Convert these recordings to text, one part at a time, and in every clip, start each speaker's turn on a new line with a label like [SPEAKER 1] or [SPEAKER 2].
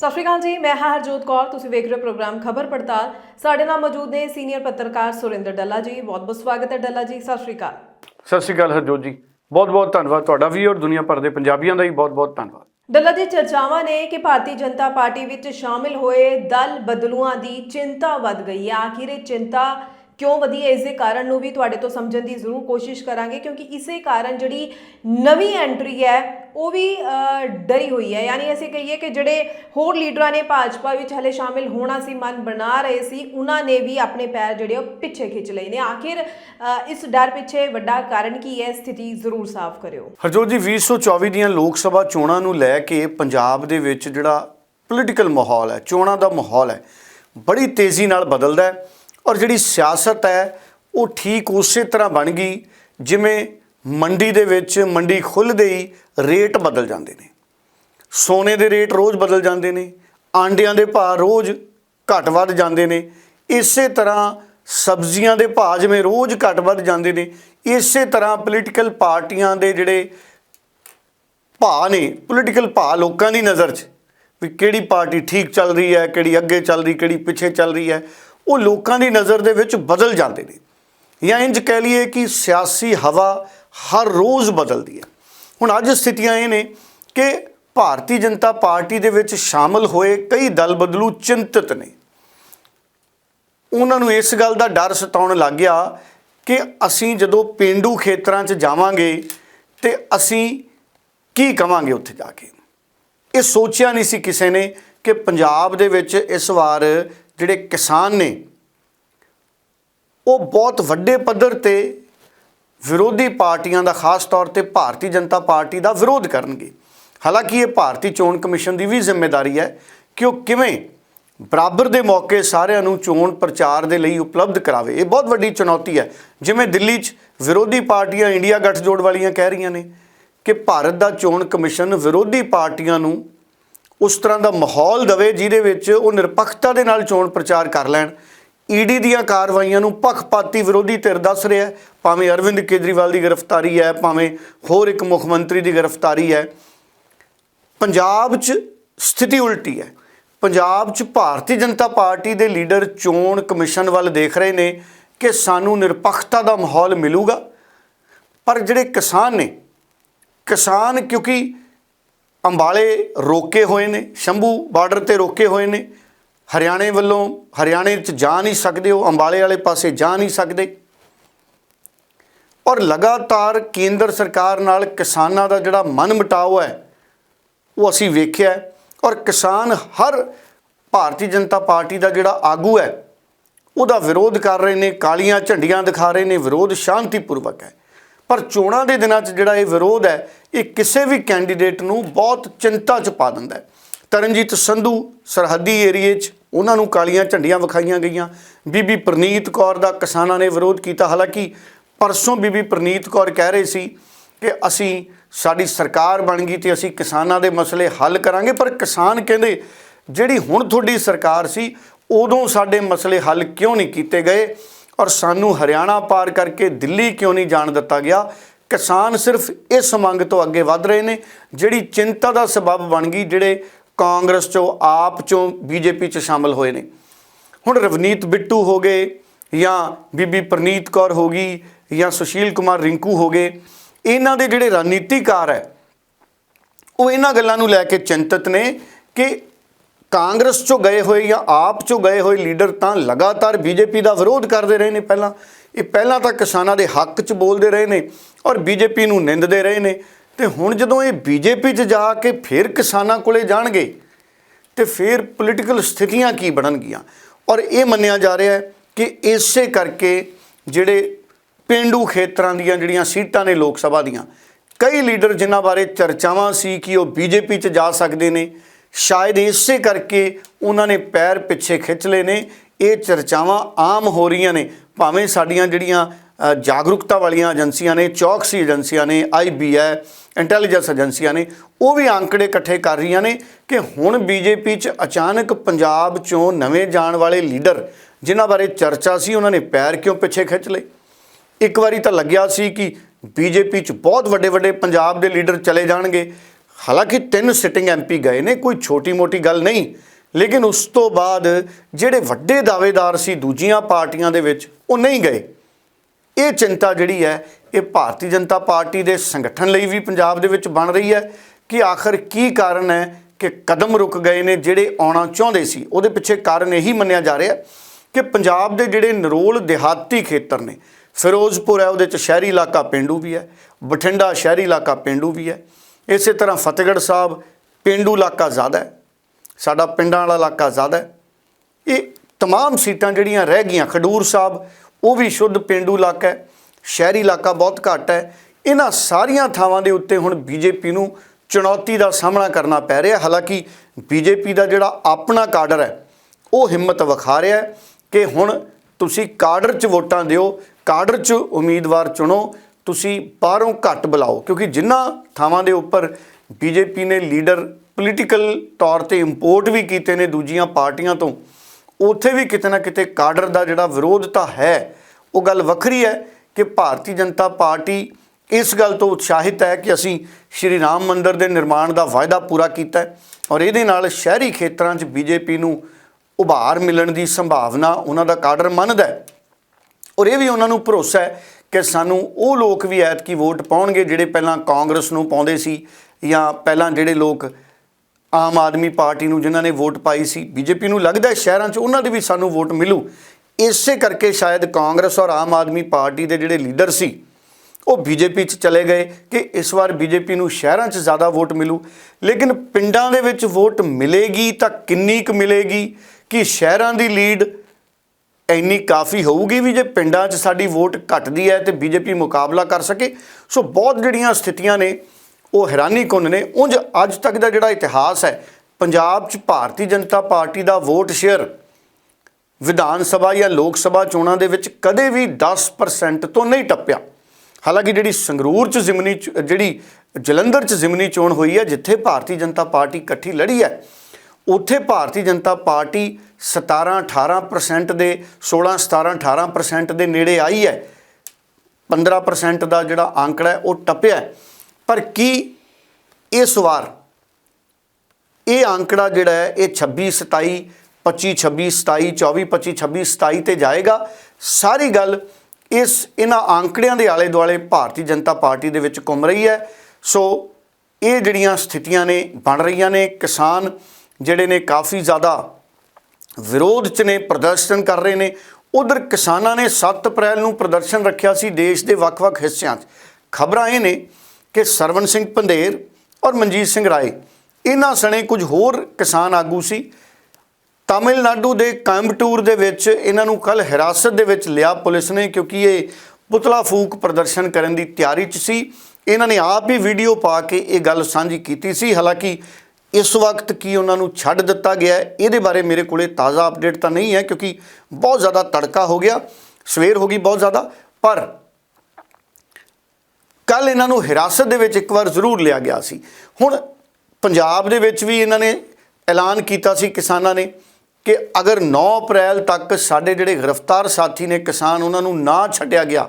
[SPEAKER 1] ਸਤਿ ਸ਼੍ਰੀ ਅਕਾਲ ਜੀ ਮੈਂ ਹਾਂ ਹਰਜੋਤ ਕੌਰ ਤੁਸੀਂ ਵੇਖ ਰਹੇ ਹੋ ਪ੍ਰੋਗਰਾਮ ਖਬਰ ਪੜਤਾਲ। ਸਾਡੇ ਨਾਲ ਮੌਜੂਦ ਨੇ ਸੀਨੀਅਰ ਪੱਤਰਕਾਰ ਸੁਰਿੰਦਰ ਡੱਲਾ ਜੀ ਬਹੁਤ ਬਹੁਤ ਸਵਾਗਤ ਹੈ ਡੱਲਾ ਜੀ ਸਤਿ ਸ਼੍ਰੀ ਅਕਾਲ।
[SPEAKER 2] ਸਤਿ ਸ਼੍ਰੀ ਅਕਾਲ ਹਰਜੋਤ ਜੀ ਬਹੁਤ ਬਹੁਤ ਧੰਨਵਾਦ ਤੁਹਾਡਾ ਵੀ ਔਰ ਦੁਨੀਆ ਭਰ ਦੇ ਪੰਜਾਬੀਆਂ ਦਾ ਵੀ ਬਹੁਤ ਬਹੁਤ ਧੰਨਵਾਦ।
[SPEAKER 1] ਡੱਲਾ ਜੀ ਚਰਚਾਵਾਂ ਨੇ ਕਿ ਭਾਰਤੀ ਜਨਤਾ ਪਾਰਟੀ ਵਿੱਚ ਸ਼ਾਮਿਲ ਹੋਏ ਦਲ ਬਦਲੂਆਂ ਦੀ ਚਿੰਤਾ ਵੱਧ ਗਈ ਹੈ। ਆਖਿਰ ਇਹ ਚਿੰਤਾ ਕਿਉਂ ਵਧੀ ਹੈ ਇਸ ਦੇ ਕਾਰਨ ਨੂੰ ਵੀ ਤੁਹਾਡੇ ਤੋਂ ਸਮਝਣ ਦੀ ਜ਼ਰੂਰ ਕੋਸ਼ਿਸ਼ ਕਰਾਂਗੇ, ਕਿਉਂਕਿ ਇਸੇ ਕਾਰਨ ਜਿਹੜੀ ਨਵੀਂ ਐਂਟਰੀ ਹੈ, ਉਹ ਵੀ ਡਰੀ ਹੋਈ ਹੈ। ਯਾਨੀ ਅਸੀਂ ਕਹੀਏ ਕਿ ਜਿਹੜੇ ਹੋਰ ਲੀਡਰਾਂ ਨੇ ਭਾਜਪਾ ਵਿੱਚ ਹਲੇ ਸ਼ਾਮਿਲ ਹੋਣਾ ਸੀ, ਮਨ ਬਣਾ ਰਹੇ ਸੀ, ਉਹਨਾਂ ਨੇ ਵੀ ਆਪਣੇ ਪੈਰ ਜਿਹੜੇ ਉਹ ਪਿੱਛੇ ਖਿੱਚ ਲਏ ਨੇ। ਆਖਿਰ ਇਸ ਡਰ ਪਿੱਛੇ ਵੱਡਾ ਕਾਰਨ ਕੀ ਹੈ, ਸਥਿਤੀ ਜ਼ਰੂਰ ਸਾਫ਼ ਕਰਿਓ।
[SPEAKER 2] ਹਰਜੋਤ ਜੀ 2024 ਦੀਆਂ ਲੋਕ ਸਭਾ ਚੋਣਾਂ ਨੂੰ ਲੈ ਕੇ ਪੰਜਾਬ ਦੇ ਵਿੱਚ ਜਿਹੜਾ ਪੋਲੀਟੀਕਲ ਮਾਹੌਲ ਹੈ, ਚੋਣਾਂ ਦਾ ਮਾਹੌਲ ਹੈ, ਬੜੀ ਤੇਜ਼ੀ ਨਾਲ ਬਦਲਦਾ ਹੈ। ਔਰ ਜਿਹੜੀ ਸਿਆਸਤ ਹੈ, ਉਹ ਠੀਕ ਉਸੇ ਤਰ੍ਹਾਂ ਬਣ ਗਈ ਜਿਵੇਂ ਮੰਡੀ ਦੇ ਵਿੱਚ ਮੰਡੀ ਖੁੱਲ੍ਹਦੇ ਹੀ ਰੇਟ ਬਦਲ ਜਾਂਦੇ ਨੇ। ਸੋਨੇ ਦੇ ਰੇਟ ਰੋਜ਼ ਬਦਲ ਜਾਂਦੇ ਨੇ, ਆਂਡਿਆਂ ਦੇ ਭਾਅ ਰੋਜ਼ ਘਟ ਵੱਧ ਜਾਂਦੇ ਨੇ, ਇਸੇ ਤਰ੍ਹਾਂ ਸਬਜ਼ੀਆਂ ਦੇ ਭਾਅ ਜਿਵੇਂ ਰੋਜ਼ ਘਟ ਵੱਧ ਜਾਂਦੇ ਨੇ, ਇਸੇ ਤਰ੍ਹਾਂ ਪੋਲੀਟੀਕਲ ਪਾਰਟੀਆਂ ਦੇ ਜਿਹੜੇ ਭਾਅ ਨੇ ਪੋਲੀਟੀਕਲ ਭਾਅ ਲੋਕਾਂ ਦੀ ਨਜ਼ਰ 'ਚ ਵੀ ਕਿਹੜੀ ਪਾਰਟੀ ਠੀਕ ਚੱਲ ਰਹੀ ਹੈ, ਕਿਹੜੀ ਅੱਗੇ ਚੱਲ ਰਹੀ, ਕਿਹੜੀ ਪਿੱਛੇ ਚੱਲ ਰਹੀ ਹੈ ਉਹ ਲੋਕਾਂ ਦੀ ਨਜ਼ਰ ਦੇ ਵਿੱਚ ਬਦਲ ਜਾਂਦੇ ਨੇ। ਜਾਂ ਇੰਜ ਕਹਿ ਲਈਏ ਕਿ ਸਿਆਸੀ ਹਵਾ ਹਰ ਰੋਜ਼ ਬਦਲਦੀ ਹੈ। ਹੁਣ ਅੱਜ ਸਥਿਤੀਆਂ ਇਹ ਨੇ ਕਿ ਭਾਰਤੀ ਜਨਤਾ ਪਾਰਟੀ ਦੇ ਵਿੱਚ ਸ਼ਾਮਲ ਹੋਏ ਕਈ ਦਲ ਬਦਲੂ ਚਿੰਤਤ ਨੇ। ਉਹਨਾਂ ਨੂੰ ਇਸ ਗੱਲ ਦਾ ਡਰ ਸਤਾਉਣ ਲੱਗ ਗਿਆ ਕਿ ਅਸੀਂ ਜਦੋਂ ਪਿੰਡੂ ਖੇਤਰਾਂ 'ਚ ਜਾਵਾਂਗੇ ਤੇ ਅਸੀਂ ਕੀ ਕਵਾਂਗੇ ਉੱਥੇ ਜਾ ਕੇ? ਇਹ ਸੋਚਿਆ ਨਹੀਂ ਸੀ ਕਿਸੇ ਨੇ ਕਿ ਪੰਜਾਬ ਦੇ ਵਿੱਚ ਇਸ ਵਾਰ ਜਿਹੜੇ ਕਿਸਾਨ ਨੇ, ਉਹ ਬਹੁਤ ਵੱਡੇ ਪੱਧਰ ਤੇ ਵਿਰੋਧੀ ਪਾਰਟੀਆਂ ਦਾ ਖਾਸ ਤੌਰ ਤੇ ਭਾਰਤੀ ਜਨਤਾ ਪਾਰਟੀ ਦਾ ਵਿਰੋਧ ਕਰਨਗੇ। ਹਾਲਾਂਕਿ ਇਹ ਭਾਰਤੀ ਚੋਣ ਕਮਿਸ਼ਨ ਦੀ ਵੀ ਜ਼ਿੰਮੇਵਾਰੀ ਹੈ ਕਿ ਉਹ ਕਿਵੇਂ ਬਰਾਬਰ ਦੇ ਮੌਕੇ ਸਾਰਿਆਂ ਨੂੰ ਚੋਣ ਪ੍ਰਚਾਰ ਦੇ ਲਈ ਉਪਲਬਧ ਕਰਾਵੇ। ਇਹ ਬਹੁਤ ਵੱਡੀ ਚੁਣੌਤੀ ਹੈ। ਜਿਵੇਂ ਦਿੱਲੀ 'ਚ ਵਿਰੋਧੀ ਪਾਰਟੀਆਂ ਇੰਡੀਆ ਗੱਠਜੋੜ ਵਾਲੀਆਂ ਕਹਿ ਰਹੀਆਂ ਨੇ ਕਿ ਭਾਰਤ ਦਾ ਚੋਣ ਕਮਿਸ਼ਨ ਵਿਰੋਧੀ ਪਾਰਟੀਆਂ ਨੂੰ ਉਸ ਤਰ੍ਹਾਂ ਦਾ ਮਾਹੌਲ ਦਵੇ ਜਿਹਦੇ ਵਿੱਚ ਉਹ ਨਿਰਪੱਖਤਾ ਦੇ ਨਾਲ ਚੋਣ ਪ੍ਰਚਾਰ ਕਰ ਲੈਣ। ਈਡੀ ਦੀਆਂ ਕਾਰਵਾਈਆਂ ਨੂੰ ਪੱਖਪਾਤੀ ਵਿਰੋਧੀ ਧਿਰ ਦੱਸ ਰਿਹਾ ਭਾਵੇਂ ਅਰਵਿੰਦ ਕੇਜਰੀਵਾਲ ਦੀ ਗ੍ਰਿਫਤਾਰੀ ਹੈ, ਭਾਵੇਂ ਹੋਰ ਇੱਕ ਮੁੱਖ ਮੰਤਰੀ ਦੀ ਗ੍ਰਿਫਤਾਰੀ ਹੈ। ਪੰਜਾਬ 'ਚ ਸਥਿਤੀ ਉਲਟੀ ਹੈ। ਪੰਜਾਬ 'ਚ ਭਾਰਤੀ ਜਨਤਾ ਪਾਰਟੀ ਦੇ ਲੀਡਰ ਚੋਣ ਕਮਿਸ਼ਨ ਵੱਲ ਦੇਖ ਰਹੇ ਨੇ ਕਿ ਸਾਨੂੰ ਨਿਰਪੱਖਤਾ ਦਾ ਮਾਹੌਲ ਮਿਲੂਗਾ। ਪਰ ਜਿਹੜੇ ਕਿਸਾਨ ਨੇ, ਕਿਸਾਨ ਕਿਉਂਕਿ ਅੰਬਾਲੇ ਰੋਕੇ ਹੋਏ ਨੇ, ਸ਼ੰਭੂ ਬਾਰਡਰ ਤੇ ਰੋਕੇ ਹੋਏ ਨੇ। ਹਰਿਆਣੇ ਵੱਲੋਂ, ਹਰਿਆਣੇ 'ਚ ਜਾ ਨਹੀਂ ਸਕਦੇ ਉਹ, ਅੰਬਾਲੇ ਵਾਲੇ ਪਾਸੇ ਜਾ ਨਹੀਂ ਸਕਦੇ। ਔਰ ਲਗਾਤਾਰ ਕੇਂਦਰ ਸਰਕਾਰ ਨਾਲ ਕਿਸਾਨਾਂ ਦਾ ਜਿਹੜਾ ਮਨ ਮਿਟਾਓ ਹੈ, ਉਹ ਅਸੀਂ ਵੇਖਿਆ ਔਰ ਕਿਸਾਨ ਹਰ ਭਾਰਤੀ ਜਨਤਾ ਪਾਰਟੀ ਦਾ ਜਿਹੜਾ ਆਗੂ ਹੈ, ਉਹਦਾ ਵਿਰੋਧ ਕਰ ਰਹੇ ਨੇ, ਕਾਲੀਆਂ ਝੰਡੀਆਂ ਦਿਖਾ ਰਹੇ ਨੇ, ਵਿਰੋਧ ਸ਼ਾਂਤੀਪੂਰਵਕ ਹੈ। ਪਰ ਚੋਣਾਂ ਦੇ ਦਿਨਾਂ 'ਚ ਜਿਹੜਾ ਇਹ ਵਿਰੋਧ ਹੈ, ਇਹ ਕਿਸੇ ਵੀ ਕੈਂਡੀਡੇਟ ਨੂੰ ਬਹੁਤ ਚਿੰਤਾ 'ਚ ਪਾ ਦਿੰਦਾ ਹੈ। ਤਰਨਜੀਤ ਸੰਧੂ ਸਰਹੱਦੀ ਏਰੀਏ 'ਚ ਉਹਨਾਂ ਨੂੰ ਕਾਲੀਆਂ ਝੰਡੀਆਂ ਵਿਖਾਈਆਂ ਗਈਆਂ। ਬੀਬੀ ਪ੍ਰਨੀਤ ਕੌਰ ਦਾ ਕਿਸਾਨਾਂ ਨੇ ਵਿਰੋਧ ਕੀਤਾ। ਹਾਲਾਂਕਿ ਪਰਸੋਂ ਬੀਬੀ ਪ੍ਰਨੀਤ ਕੌਰ ਕਹਿ ਰਹੇ ਸੀ ਕਿ ਅਸੀਂ ਸਾਡੀ ਸਰਕਾਰ ਬਣ ਗਈ ਤੇ ਅਸੀਂ ਕਿਸਾਨਾਂ ਦੇ ਮਸਲੇ ਹੱਲ ਕਰਾਂਗੇ, ਪਰ ਕਿਸਾਨ ਕਹਿੰਦੇ ਜਿਹੜੀ ਹੁਣ ਤੁਹਾਡੀ ਸਰਕਾਰ ਸੀ, ਉਦੋਂ ਸਾਡੇ ਮਸਲੇ ਹੱਲ ਕਿਉਂ ਨਹੀਂ ਕੀਤੇ ਗਏ? ਔਰ ਸਾਨੂੰ ਹਰਿਆਣਾ ਪਾਰ ਕਰਕੇ ਦਿੱਲੀ ਕਿਉਂ ਨਹੀਂ ਜਾਣ ਦਿੱਤਾ ਗਿਆ? ਕਿਸਾਨ ਸਿਰਫ ਇਸ ਮੰਗ ਤੋਂ ਅੱਗੇ ਵੱਧ ਰਹੇ ਨੇ, ਜਿਹੜੀ ਚਿੰਤਾ ਦਾ ਸਬਬ ਬਣ ਗਈ, ਜਿਹੜੇ ਕਾਂਗਰਸ ਚੋਂ, ਆਪ ਚੋਂ, ਬੀਜੇਪੀ ਚ ਸ਼ਾਮਲ ਹੋਏ ਨੇ। ਹੁਣ ਰਵਨੀਤ ਬਿੱਟੂ ਹੋ ਗਏ, ਜਾਂ ਬੀਬੀ ਪ੍ਰਨੀਤ ਕੌਰ ਹੋ ਗਈ, ਜਾਂ ਸੁਸ਼ੀਲ ਕੁਮਾਰ ਰਿੰਕੂ ਹੋ ਗਏ, ਇਹਨਾਂ ਦੇ ਜਿਹੜੇ ਰਣਨੀਤੀਕਾਰ ਹੈ, ਉਹ ਇਹਨਾਂ ਗੱਲਾਂ ਨੂੰ ਲੈ ਕੇ ਚਿੰਤਤ ਨੇ ਕਿ ਕਾਂਗਰਸ ਚੋਂ ਗਏ ਹੋਏ ਜਾਂ ਆਪ ਚੋਂ ਗਏ ਹੋਏ ਲੀਡਰ ਤਾਂ ਲਗਾਤਾਰ ਬੀਜੇਪੀ ਦਾ ਵਿਰੋਧ ਕਰਦੇ ਰਹੇ ਨੇ ਪਹਿਲਾਂ। ਇਹ ਪਹਿਲਾਂ ਤਾਂ ਕਿਸਾਨਾਂ ਦੇ ਹੱਕ 'ਚ ਬੋਲਦੇ ਰਹੇ ਨੇ ਔਰ ਬੀਜੇਪੀ ਨੂੰ ਨਿੰਦਦੇ ਰਹੇ ਨੇ। ਤੇ ਹੁਣ ਜਦੋਂ ਇਹ ਬੀਜੇਪੀ 'ਚ ਜਾ ਕੇ ਫਿਰ ਕਿਸਾਨਾਂ ਕੋਲੇ ਜਾਣਗੇ, ਤੇ ਫਿਰ ਪੋਲੀਟੀਕਲ ਸਥਿਤੀਆਂ ਕੀ ਬਣਨਗੀਆਂ? ਔਰ ਇਹ ਮੰਨਿਆ ਜਾ ਰਿਹਾ ਹੈ ਕਿ ਇਸੇ ਕਰਕੇ ਜਿਹੜੇ ਪਿੰਡੂ ਖੇਤਰਾਂ ਦੀਆਂ ਜਿਹੜੀਆਂ ਸੀਟਾਂ ਨੇ ਲੋਕ ਸਭਾ ਦੀਆਂ, ਕਈ ਲੀਡਰ ਜਿਨ੍ਹਾਂ ਬਾਰੇ ਚਰਚਾਵਾਂ ਸੀ ਕਿ ਉਹ ਬੀਜੇਪੀ 'ਚ ਜਾ ਸਕਦੇ ਨੇ ਸ਼ਾਇਦ ਇਸੇ ਕਰਕੇ ਉਹਨਾਂ ਨੇ ਪੈਰ ਪਿੱਛੇ ਖਿੱਚ ਲਏ ਨੇ। ਇਹ ਚਰਚਾਵਾਂ ਆਮ ਹੋ ਰਹੀਆਂ ਨੇ। ਭਾਵੇਂ ਸਾਡੀਆਂ ਜਿਹੜੀਆਂ ਜਾਗਰੂਕਤਾ ਵਾਲੀਆਂ ਏਜੰਸੀਆਂ ਨੇ, ਚੌਕਸੀ ਏਜੰਸੀਆਂ ਨੇ ਆਈਬੀਆਈ ਇੰਟੈਲੀਜੈਂਸ ਏਜੰਸੀਆਂ ਨੇ, ਉਹ ਵੀ ਅੰਕੜੇ ਇਕੱਠੇ ਕਰ ਰਹੀਆਂ ਨੇ ਕਿ ਹੁਣ ਬੀਜੇਪੀ 'ਚ ਅਚਾਨਕ ਪੰਜਾਬ 'ਚੋਂ ਨਵੇਂ ਜਾਣ ਵਾਲੇ ਲੀਡਰ ਜਿਨ੍ਹਾਂ ਬਾਰੇ ਚਰਚਾ ਸੀ, ਉਹਨਾਂ ਨੇ ਪੈਰ ਕਿਉਂ ਪਿੱਛੇ ਖਿੱਚ ਲਏ? ਇੱਕ ਵਾਰੀ ਤਾਂ ਲੱਗਿਆ ਸੀ ਕਿ ਬੀਜੇਪੀ 'ਚ ਬਹੁਤ ਵੱਡੇ ਵੱਡੇ ਪੰਜਾਬ ਦੇ ਲੀਡਰ ਚਲੇ ਜਾਣਗੇ। ਹਾਲਾਂਕਿ ਤਿੰਨ ਸਿਟਿੰਗ ਐਮਪੀ ਗਏ ਨੇ, ਕੋਈ ਛੋਟੀ-ਮੋਟੀ ਗੱਲ ਨਹੀਂ, ਲੇਕਿਨ ਉਸ ਤੋਂ ਬਾਅਦ ਜਿਹੜੇ ਵੱਡੇ ਦਾਅਵੇਦਾਰ ਸੀ ਦੂਜੀਆਂ ਪਾਰਟੀਆਂ ਦੇ ਵਿੱਚ, ਉਹ ਨਹੀਂ ਗਏ। ਇਹ ਚਿੰਤਾ ਜਿਹੜੀ ਹੈ, ਇਹ ਭਾਰਤੀ ਜਨਤਾ ਪਾਰਟੀ ਦੇ ਸੰਗਠਨ ਲਈ ਵੀ ਪੰਜਾਬ ਦੇ ਵਿੱਚ ਬਣ ਰਹੀ ਹੈ ਕਿ ਆਖਰ ਕੀ ਕਾਰਨ ਹੈ ਕਿ ਕਦਮ ਰੁਕ ਗਏ ਨੇ ਜਿਹੜੇ ਆਉਣਾ ਚਾਹੁੰਦੇ ਸੀ। ਉਹਦੇ ਪਿੱਛੇ ਕਾਰਨ ਇਹੀ ਮੰਨਿਆ ਜਾ ਰਿਹਾ ਕਿ ਪੰਜਾਬ ਦੇ ਜਿਹੜੇ ਨਰੋਲ ਦਿਹਾਤੀ ਖੇਤਰ ਨੇ, ਫਿਰੋਜ਼ਪੁਰ ਹੈ, ਉਹਦੇ ਚ ਸ਼ਹਿਰੀ ਇਲਾਕਾ ਪਿੰਡੂ ਵੀ ਹੈ, ਬਠਿੰਡਾ ਸ਼ਹਿਰੀ ਇਲਾਕਾ ਪਿੰਡੂ ਵੀ ਹੈ ਇਸੇ ਤਰ੍ਹਾਂ ਫਤਿਹਗੜ੍ਹ ਸਾਹਿਬ ਪਿੰਡੂ ਇਲਾਕਾ ਜ਼ਿਆਦਾ ਹੈ ਸਾਡਾ ਪਿੰਡਾਂ ਵਾਲਾ ਇਲਾਕਾ ਜ਼ਿਆਦਾ ਹੈ ਇਹ तमाम ਸੀਟਾਂ ਜਿਹੜੀਆਂ ਰਹਿ ਗਈਆਂ ਖਡੂਰ ਸਾਹਿਬ ਉਹ ਵੀ ਸ਼ੁੱਧ ਪਿੰਡੂ ਇਲਾਕਾ ਹੈ ਸ਼ਹਿਰੀ ਇਲਾਕਾ ਬਹੁਤ ਘੱਟ ਹੈ ਇਹਨਾਂ ਸਾਰੀਆਂ ਥਾਵਾਂ ਦੇ ਉੱਤੇ ਹੁਣ ਬੀਜੇਪੀ ਨੂੰ ਚੁਣੌਤੀ ਦਾ ਸਾਹਮਣਾ ਕਰਨਾ ਪੈ ਰਿਹਾ ਹਾਲਾਂਕਿ ਬੀਜੇਪੀ ਦਾ ਜਿਹੜਾ ਆਪਣਾ ਕਾਡਰ ਹੈ ਉਹ ਹਿੰਮਤ ਵਿਖਾ ਰਿਹਾ ਹੈ ਕਿ ਹੁਣ ਤੁਸੀਂ ਕਾਡਰ 'ਚ ਵੋਟਾਂ ਦਿਓ ਕਾਡਰ 'ਚ ਉਮੀਦਵਾਰ ਚੁਣੋ ਤੁਸੀਂ ਬਾਹਰੋਂ ਘੱਟ ਬੁਲਾਓ, ਕਿਉਂਕਿ ਜਿਨ੍ਹਾਂ ਥਾਵਾਂ ਦੇ ਉੱਪਰ ਬੀਜੇਪੀ ਨੇ ਲੀਡਰ ਪੋਲੀਟੀਕਲ ਤੌਰ ਤੇ ਇੰਪੋਰਟ ਵੀ ਕੀਤੇ ਨੇ ਦੂਜੀਆਂ ਪਾਰਟੀਆਂ ਤੋਂ, ਉੱਥੇ ਵੀ ਕਿਤੇ ਨਾ ਕਿਤੇ ਕਾਡਰ ਦਾ ਜਿਹੜਾ ਵਿਰੋਧ ਤਾਂ ਹੈ, ਉਹ ਗੱਲ ਵੱਖਰੀ ਹੈ ਕਿ ਭਾਰਤੀ ਜਨਤਾ ਪਾਰਟੀ ਇਸ ਗੱਲ ਤੋਂ ਉਤਸ਼ਾਹਿਤ ਹੈ ਕਿ ਅਸੀਂ ਸ਼੍ਰੀ ਰਾਮ ਮੰਦਿਰ ਦੇ ਨਿਰਮਾਣ ਦਾ ਵਾਅਦਾ ਪੂਰਾ ਕੀਤਾ ਹੈ ਔਰ ਇਹਦੇ ਨਾਲ ਸ਼ਹਿਰੀ ਖੇਤਰਾਂ 'ਚ ਬੀਜੇਪੀ ਨੂੰ ਉਭਾਰ ਮਿਲਣ ਦੀ ਸੰਭਾਵਨਾ ਉਹਨਾਂ ਦਾ ਕਾਡਰ ਮੰਨਦਾ ਹੈ। ਔਰ ਇਹ ਵੀ ਉਹਨਾਂ ਨੂੰ ਭਰੋਸਾ ਹੈ ਕਿ ਸਾਨੂੰ ਉਹ ਲੋਕ ਵੀ ਐਤਕੀ ਵੋਟ ਪਾਉਣਗੇ ਜਿਹੜੇ ਪਹਿਲਾਂ ਕਾਂਗਰਸ ਨੂੰ ਪਾਉਂਦੇ ਸੀ ਜਾਂ ਪਹਿਲਾਂ ਜਿਹੜੇ ਲੋਕ ਆਮ ਆਦਮੀ ਪਾਰਟੀ ਨੂੰ ਜਿਨ੍ਹਾਂ ਨੇ ਵੋਟ ਪਾਈ ਸੀ, ਬੀਜੇਪੀ ਨੂੰ ਲੱਗਦਾ ਹੈ ਸ਼ਹਿਰਾਂ 'ਚ ਉਹਨਾਂ ਦੀ ਵੀ ਸਾਨੂੰ ਵੋਟ ਮਿਲੂ। ਇਸੇ ਕਰਕੇ ਸ਼ਾਇਦ ਕਾਂਗਰਸ ਔਰ ਆਮ ਆਦਮੀ ਪਾਰਟੀ ਦੇ ਜਿਹੜੇ ਲੀਡਰ ਸੀ, ਉਹ ਬੀਜੇਪੀ 'ਚ ਚਲੇ ਗਏ ਕਿ ਇਸ ਵਾਰ ਬੀਜੇਪੀ ਨੂੰ ਸ਼ਹਿਰਾਂ 'ਚ ਜ਼ਿਆਦਾ ਵੋਟ ਮਿਲੂ। ਲੇਕਿਨ ਪਿੰਡਾਂ ਦੇ ਵਿੱਚ ਵੋਟ ਮਿਲੇਗੀ ਤਾਂ ਕਿੰਨੀ ਕੁ ਮਿਲੇਗੀ ਕਿ ਸ਼ਹਿਰਾਂ ਦੀ ਲੀਡ ਇੰਨੀ ਕਾਫੀ ਹੋਊਗੀ ਵੀ ਜੇ ਪਿੰਡਾਂ 'ਚ ਸਾਡੀ ਵੋਟ ਘਟਦੀ ਹੈ ਤੇ ਬੀਜੇਪੀ ਮੁਕਾਬਲਾ ਕਰ ਸਕੇ। ਸੋ ਬਹੁਤ ਜਿਹੜੀਆਂ ਸਥਿਤੀਆਂ ਨੇ, ਉਹ ਹੈਰਾਨੀਕੁੰਨ ਨੇ। ਉਂਝ ਅੱਜ ਤੱਕ ਦਾ ਜਿਹੜਾ ਇਤਿਹਾਸ ਹੈ, ਪੰਜਾਬ 'ਚ ਭਾਰਤੀ ਜਨਤਾ ਪਾਰਟੀ ਦਾ ਵੋਟ ਸ਼ੇਅਰ ਵਿਧਾਨ ਸਭਾ ਜਾਂ ਲੋਕ ਸਭਾ ਚੋਣਾਂ ਦੇ ਵਿੱਚ ਕਦੇ ਵੀ 10% ਤੋਂ ਨਹੀਂ ਟੱਪਿਆ। ਹਾਲਾਂਕਿ ਜਿਹੜੀ ਸੰਗਰੂਰ 'ਚ ਜ਼ਿਮਨੀ ਚ- ਜਿਹੜੀ ਜਲੰਧਰ 'ਚ ਜ਼ਿਮਨੀ ਚੋਣ ਹੋਈ ਹੈ, ਜਿੱਥੇ ਭਾਰਤੀ ਜਨਤਾ ਪਾਰਟੀ ਇਕੱਠੀ ਲੜੀ ਹੈ ਉੱਥੇ ਭਾਰਤੀ ਜਨਤਾ ਪਾਰਟੀ 17 18% ਦੇ 16 17 18% ਦੇ ਨੇੜੇ ਆਈ ਹੈ। 15% ਦਾ ਜਿਹੜਾ ਅੰਕੜਾ ਹੈ, ਉਹ ਟੱਪਿਆ ਪਰ ਕੀ ਇਸ ਵਾਰ ਇਹ ਅੰਕੜਾ ਜਿਹੜਾ ਹੈ, ਇਹ 26 27 25 26 27 24 25 26 27 ਤੇ ਜਾਏਗਾ। ਸਾਰੀ ਗੱਲ ਇਸ ਇਹਨਾਂ ਅੰਕੜਿਆਂ ਦੇ ਆਲੇ ਦੁਆਲੇ ਭਾਰਤੀ ਜਨਤਾ ਪਾਰਟੀ ਦੇ ਵਿੱਚ ਘੁੰਮ ਰਹੀ ਹੈ। ਸੋ ਇਹ ਜਿਹੜੀਆਂ ਸਥਿਤੀਆਂ ਨੇ, ਬਣ ਰਹੀਆਂ ਨੇ ਕਿਸਾਨ ਜਿਹੜੇ ਨੇ ਕਾਫੀ ਜ਼ਿਆਦਾ ਵਿਰੋਧ ਚ ਨੇ, ਪ੍ਰਦਰਸ਼ਨ ਕਰ ਰਹੇ ਨੇ। ਉਧਰ ਕਿਸਾਨਾਂ ਨੇ 7 ਅਪ੍ਰੈਲ ਨੂੰ ਪ੍ਰਦਰਸ਼ਨ ਰੱਖਿਆ ਸੀ ਦੇਸ਼ ਦੇ ਵੱਖ-ਵੱਖ ਹਿੱਸਿਆਂ 'ਚ। ਖਬਰਾਂ ਇਹ ਨੇ ਕਿ ਸਰਵਨ ਸਿੰਘ ਪੰਧੇਰ ਔਰ ਮਨਜੀਤ ਸਿੰਘ ਰਾਏ, ਇਹਨਾਂ ਸਣੇ ਕੁਝ ਹੋਰ ਕਿਸਾਨ ਆਗੂ ਸੀ। ਤਾਮਿਲਨਾਡੂ ਦੇ ਕੋਇੰਬਟੂਰ ਦੇ ਵਿੱਚ ਇਹਨਾਂ ਨੂੰ ਕੱਲ ਹਿਰਾਸਤ ਦੇ ਵਿੱਚ ਲਿਆ ਪੁਲਿਸ ਨੇ, ਕਿਉਂਕਿ ਇਹ ਪੁਤਲਾ ਫੂਕ ਪ੍ਰਦਰਸ਼ਨ ਕਰਨ ਦੀ ਤਿਆਰੀ 'ਚ ਸੀ। ਇਹਨਾਂ ਨੇ ਆਪ ਹੀ ਵੀਡੀਓ ਪਾ ਕੇ ਇਹ ਗੱਲ ਸਾਂਝੀ ਕੀਤੀ ਸੀ। ਹਾਲਾਂਕਿ ਇਸ ਵਕਤ ਕੀ ਉਹਨਾਂ ਨੂੰ ਛੱਡ ਦਿੱਤਾ ਗਿਆ ਇਹਦੇ ਬਾਰੇ ਮੇਰੇ ਕੋਲੇ ਤਾਜ਼ਾ ਅਪਡੇਟ ਤਾਂ ਨਹੀਂ ਹੈ ਕਿਉਂਕਿ ਬਹੁਤ ਜ਼ਿਆਦਾ ਤੜਕਾ ਹੋ ਗਿਆ, ਸਵੇਰ ਹੋ ਗਈ ਬਹੁਤ ਜ਼ਿਆਦਾ, ਪਰ ਕੱਲ ਇਹਨਾਂ ਨੂੰ ਹਿਰਾਸਤ ਦੇ ਵਿੱਚ ਇੱਕ ਵਾਰ ਜ਼ਰੂਰ ਲਿਆ ਗਿਆ ਸੀ। ਹੁਣ ਪੰਜਾਬ ਦੇ ਵਿੱਚ ਵੀ ਇਹਨਾਂ ਨੇ ਐਲਾਨ ਕੀਤਾ ਸੀ ਕਿਸਾਨਾਂ ਨੇ ਕਿ ਅਗਰ 9 ਅਪ੍ਰੈਲ ਤੱਕ ਸਾਡੇ ਜਿਹੜੇ ਗ੍ਰਿਫਤਾਰ ਸਾਥੀ ਨੇ ਕਿਸਾਨ ਉਹਨਾਂ ਨੂੰ ਨਾ ਛੱਡਿਆ ਗਿਆ,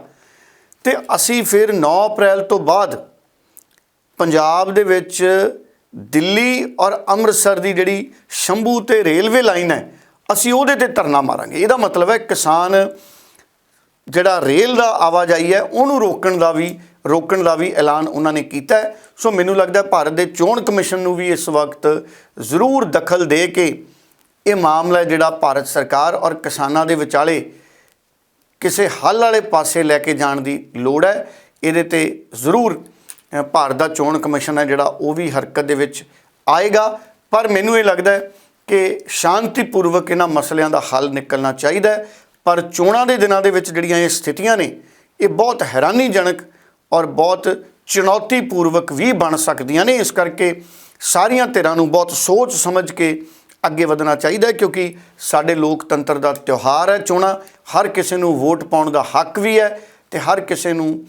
[SPEAKER 2] ਤੇ ਅਸੀਂ ਫਿਰ 9 ਅਪ੍ਰੈਲ ਤੋਂ ਬਾਅਦ ਪੰਜਾਬ ਦੇ ਵਿੱਚ ਦਿੱਲੀ ਔਰ ਅੰਮ੍ਰਿਤਸਰ ਦੀ ਜਿਹੜੀ ਸ਼ੰਭੂ ਤੇ ਰੇਲਵੇ ਲਾਈਨ ਹੈ, ਅਸੀਂ ਉਹਦੇ ਤੇ ਧਰਨਾ ਮਾਰਾਂਗੇ। ਇਹਦਾ ਮਤਲਬ ਹੈ ਕਿਸਾਨ ਜਿਹੜਾ ਰੇਲ ਦਾ ਆਵਾਜਾਈ ਹੈ, ਉਹਨੂੰ ਰੋਕਣ ਦਾ ਵੀ, ਰੋਕਣ ਦਾ ਵੀ ਐਲਾਨ ਉਹਨਾਂ ਨੇ ਕੀਤਾ ਸੋ ਮੈਨੂੰ ਲੱਗਦਾ ਭਾਰਤ ਦੇ ਚੋਣ ਕਮਿਸ਼ਨ ਨੂੰ ਵੀ ਇਸ ਵਕਤ ਜ਼ਰੂਰ ਦਖਲ ਦੇ ਕੇ ਇਹ ਮਾਮਲਾ ਜਿਹੜਾ ਭਾਰਤ ਸਰਕਾਰ ਔਰ ਕਿਸਾਨਾਂ ਦੇ ਵਿਚਾਲੇ ਕਿਸੇ ਹੱਲ ਵਾਲੇ ਪਾਸੇ ਲੈ ਕੇ ਜਾਣ ਦੀ ਲੋੜ ਹੈ। ਇਹਦੇ ਤੇ ਜ਼ਰੂਰ ਭਾਰਤ ਦਾ ਚੋਣ ਕਮਿਸ਼ਨ ਹੈ ਜਿਹੜਾ ਉਹ ਵੀ ਹਰਕਤ ਦੇ ਵਿੱਚ ਆਏਗਾ। ਪਰ ਮੈਨੂੰ ਇਹ ਲੱਗਦਾ ਹੈ ਕਿ ਸ਼ਾਂਤੀਪੂਰਵਕ ਇਹਨਾਂ ਮਸਲਿਆਂ ਦਾ ਹੱਲ ਨਿਕਲਣਾ ਚਾਹੀਦਾ ਹੈ। ਪਰ ਚੋਣਾਂ ਦੇ ਦਿਨਾਂ ਦੇ ਵਿੱਚ ਜਿਹੜੀਆਂ ਇਹ ਸਥਿਤੀਆਂ ਨੇ, ਇਹ ਬਹੁਤ ਹੈਰਾਨੀਜਨਕ ਔਰ ਬਹੁਤ ਚੁਣੌਤੀਪੂਰਵਕ ਵੀ ਬਣ ਸਕਦੀਆਂ ਨੇ। ਇਸ ਕਰਕੇ ਸਾਰੀਆਂ ਧਿਰਾਂ ਨੂੰ ਬਹੁਤ ਸੋਚ ਸਮਝ ਕੇ ਅੱਗੇ ਵਧਣਾ ਚਾਹੀਦਾ ਕਿਉਂਕਿ ਸਾਡੇ ਲੋਕਤੰਤਰ ਦਾ ਤਿਉਹਾਰ ਹੈ ਚੋਣਾਂ। ਹਰ ਕਿਸੇ ਨੂੰ ਵੋਟ ਪਾਉਣ ਦਾ ਹੱਕ ਵੀ ਹੈ ਤੇ ਹਰ ਕਿਸੇ ਨੂੰ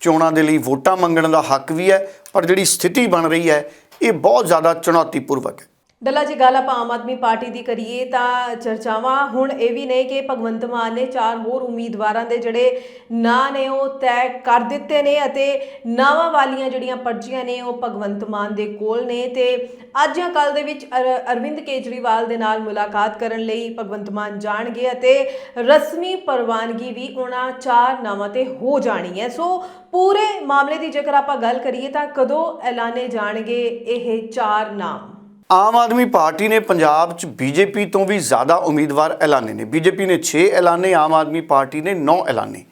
[SPEAKER 2] ਚੋਣਾਂ ਦੇ ਲਈ ਵੋਟਾਂ ਮੰਗਣ ਦਾ ਹੱਕ ਵੀ ਹੈ, ਪਰ ਜਿਹੜੀ ਸਥਿਤੀ ਬਣ ਰਹੀ ਹੈ, ਇਹ ਬਹੁਤ ਜ਼ਿਆਦਾ ਚੁਣੌਤੀਪੂਰਵਕ ਹੈ।
[SPEAKER 1] ਡੱਲਾ, ਜੀ ਗੱਲ ਆਪਾਂ ਆਮ ਆਦਮੀ ਪਾਰਟੀ ਦੀ ਕਰੀਏ ਤਾਂ ਚਰਚਾਵਾਂ ਹੁਣ ਇਹ ਵੀ ਨੇ ਕਿ ਭਗਵੰਤ ਮਾਨ ਨੇ ਚਾਰ ਹੋਰ ਉਮੀਦਵਾਰਾਂ ਦੇ ਜਿਹੜੇ ਨਾਂ ਨੇ ਉਹ ਤੈਅ ਕਰ ਦਿੱਤੇ ਨੇ ਅਤੇ ਨਾਵਾਂ ਵਾਲੀਆਂ ਜਿਹੜੀਆਂ ਪਰਚੀਆਂ ਨੇ ਉਹ ਭਗਵੰਤ ਮਾਨ ਦੇ ਕੋਲ ਨੇ ਤੇ ਅੱਜ ਜਾਂ ਕੱਲ ਦੇ ਵਿੱਚ ਅਰ- ਅਰਵਿੰਦ ਕੇਜਰੀਵਾਲ ਦੇ ਨਾਲ ਮੁਲਾਕਾਤ ਕਰਨ ਲਈ ਭਗਵੰਤ ਮਾਨ ਜਾਣਗੇ ਅਤੇ ਰਸਮੀ ਪ੍ਰਵਾਨਗੀ ਵੀ ਉਹਨਾਂ ਚਾਰ ਨਾਵਾਂ ਤੇ ਹੋ ਜਾਣੀ ਹੈ। ਸੋ ਪੂਰੇ ਮਾਮਲੇ ਦੀ ਜੇਕਰ ਆਪਾਂ ਗੱਲ ਕਰੀਏ ਤਾਂ ਕਦੋਂ ਐਲਾਨੇ ਜਾਣਗੇ ਇਹ ਚਾਰ ਨਾਮ?
[SPEAKER 2] ਆਮ ਆਦਮੀ ਪਾਰਟੀ ਨੇ ਪੰਜਾਬ 'ਚ ਬੀਜੇਪੀ ਤੋਂ ਵੀ ਜ਼ਿਆਦਾ ਉਮੀਦਵਾਰ ਐਲਾਨੇ ਨੇ। ਬੀਜੇਪੀ ਨੇ 6 ਐਲਾਨੇ, ਆਮ ਆਦਮੀ ਪਾਰਟੀ ਨੇ 9 ਐਲਾਨੇ।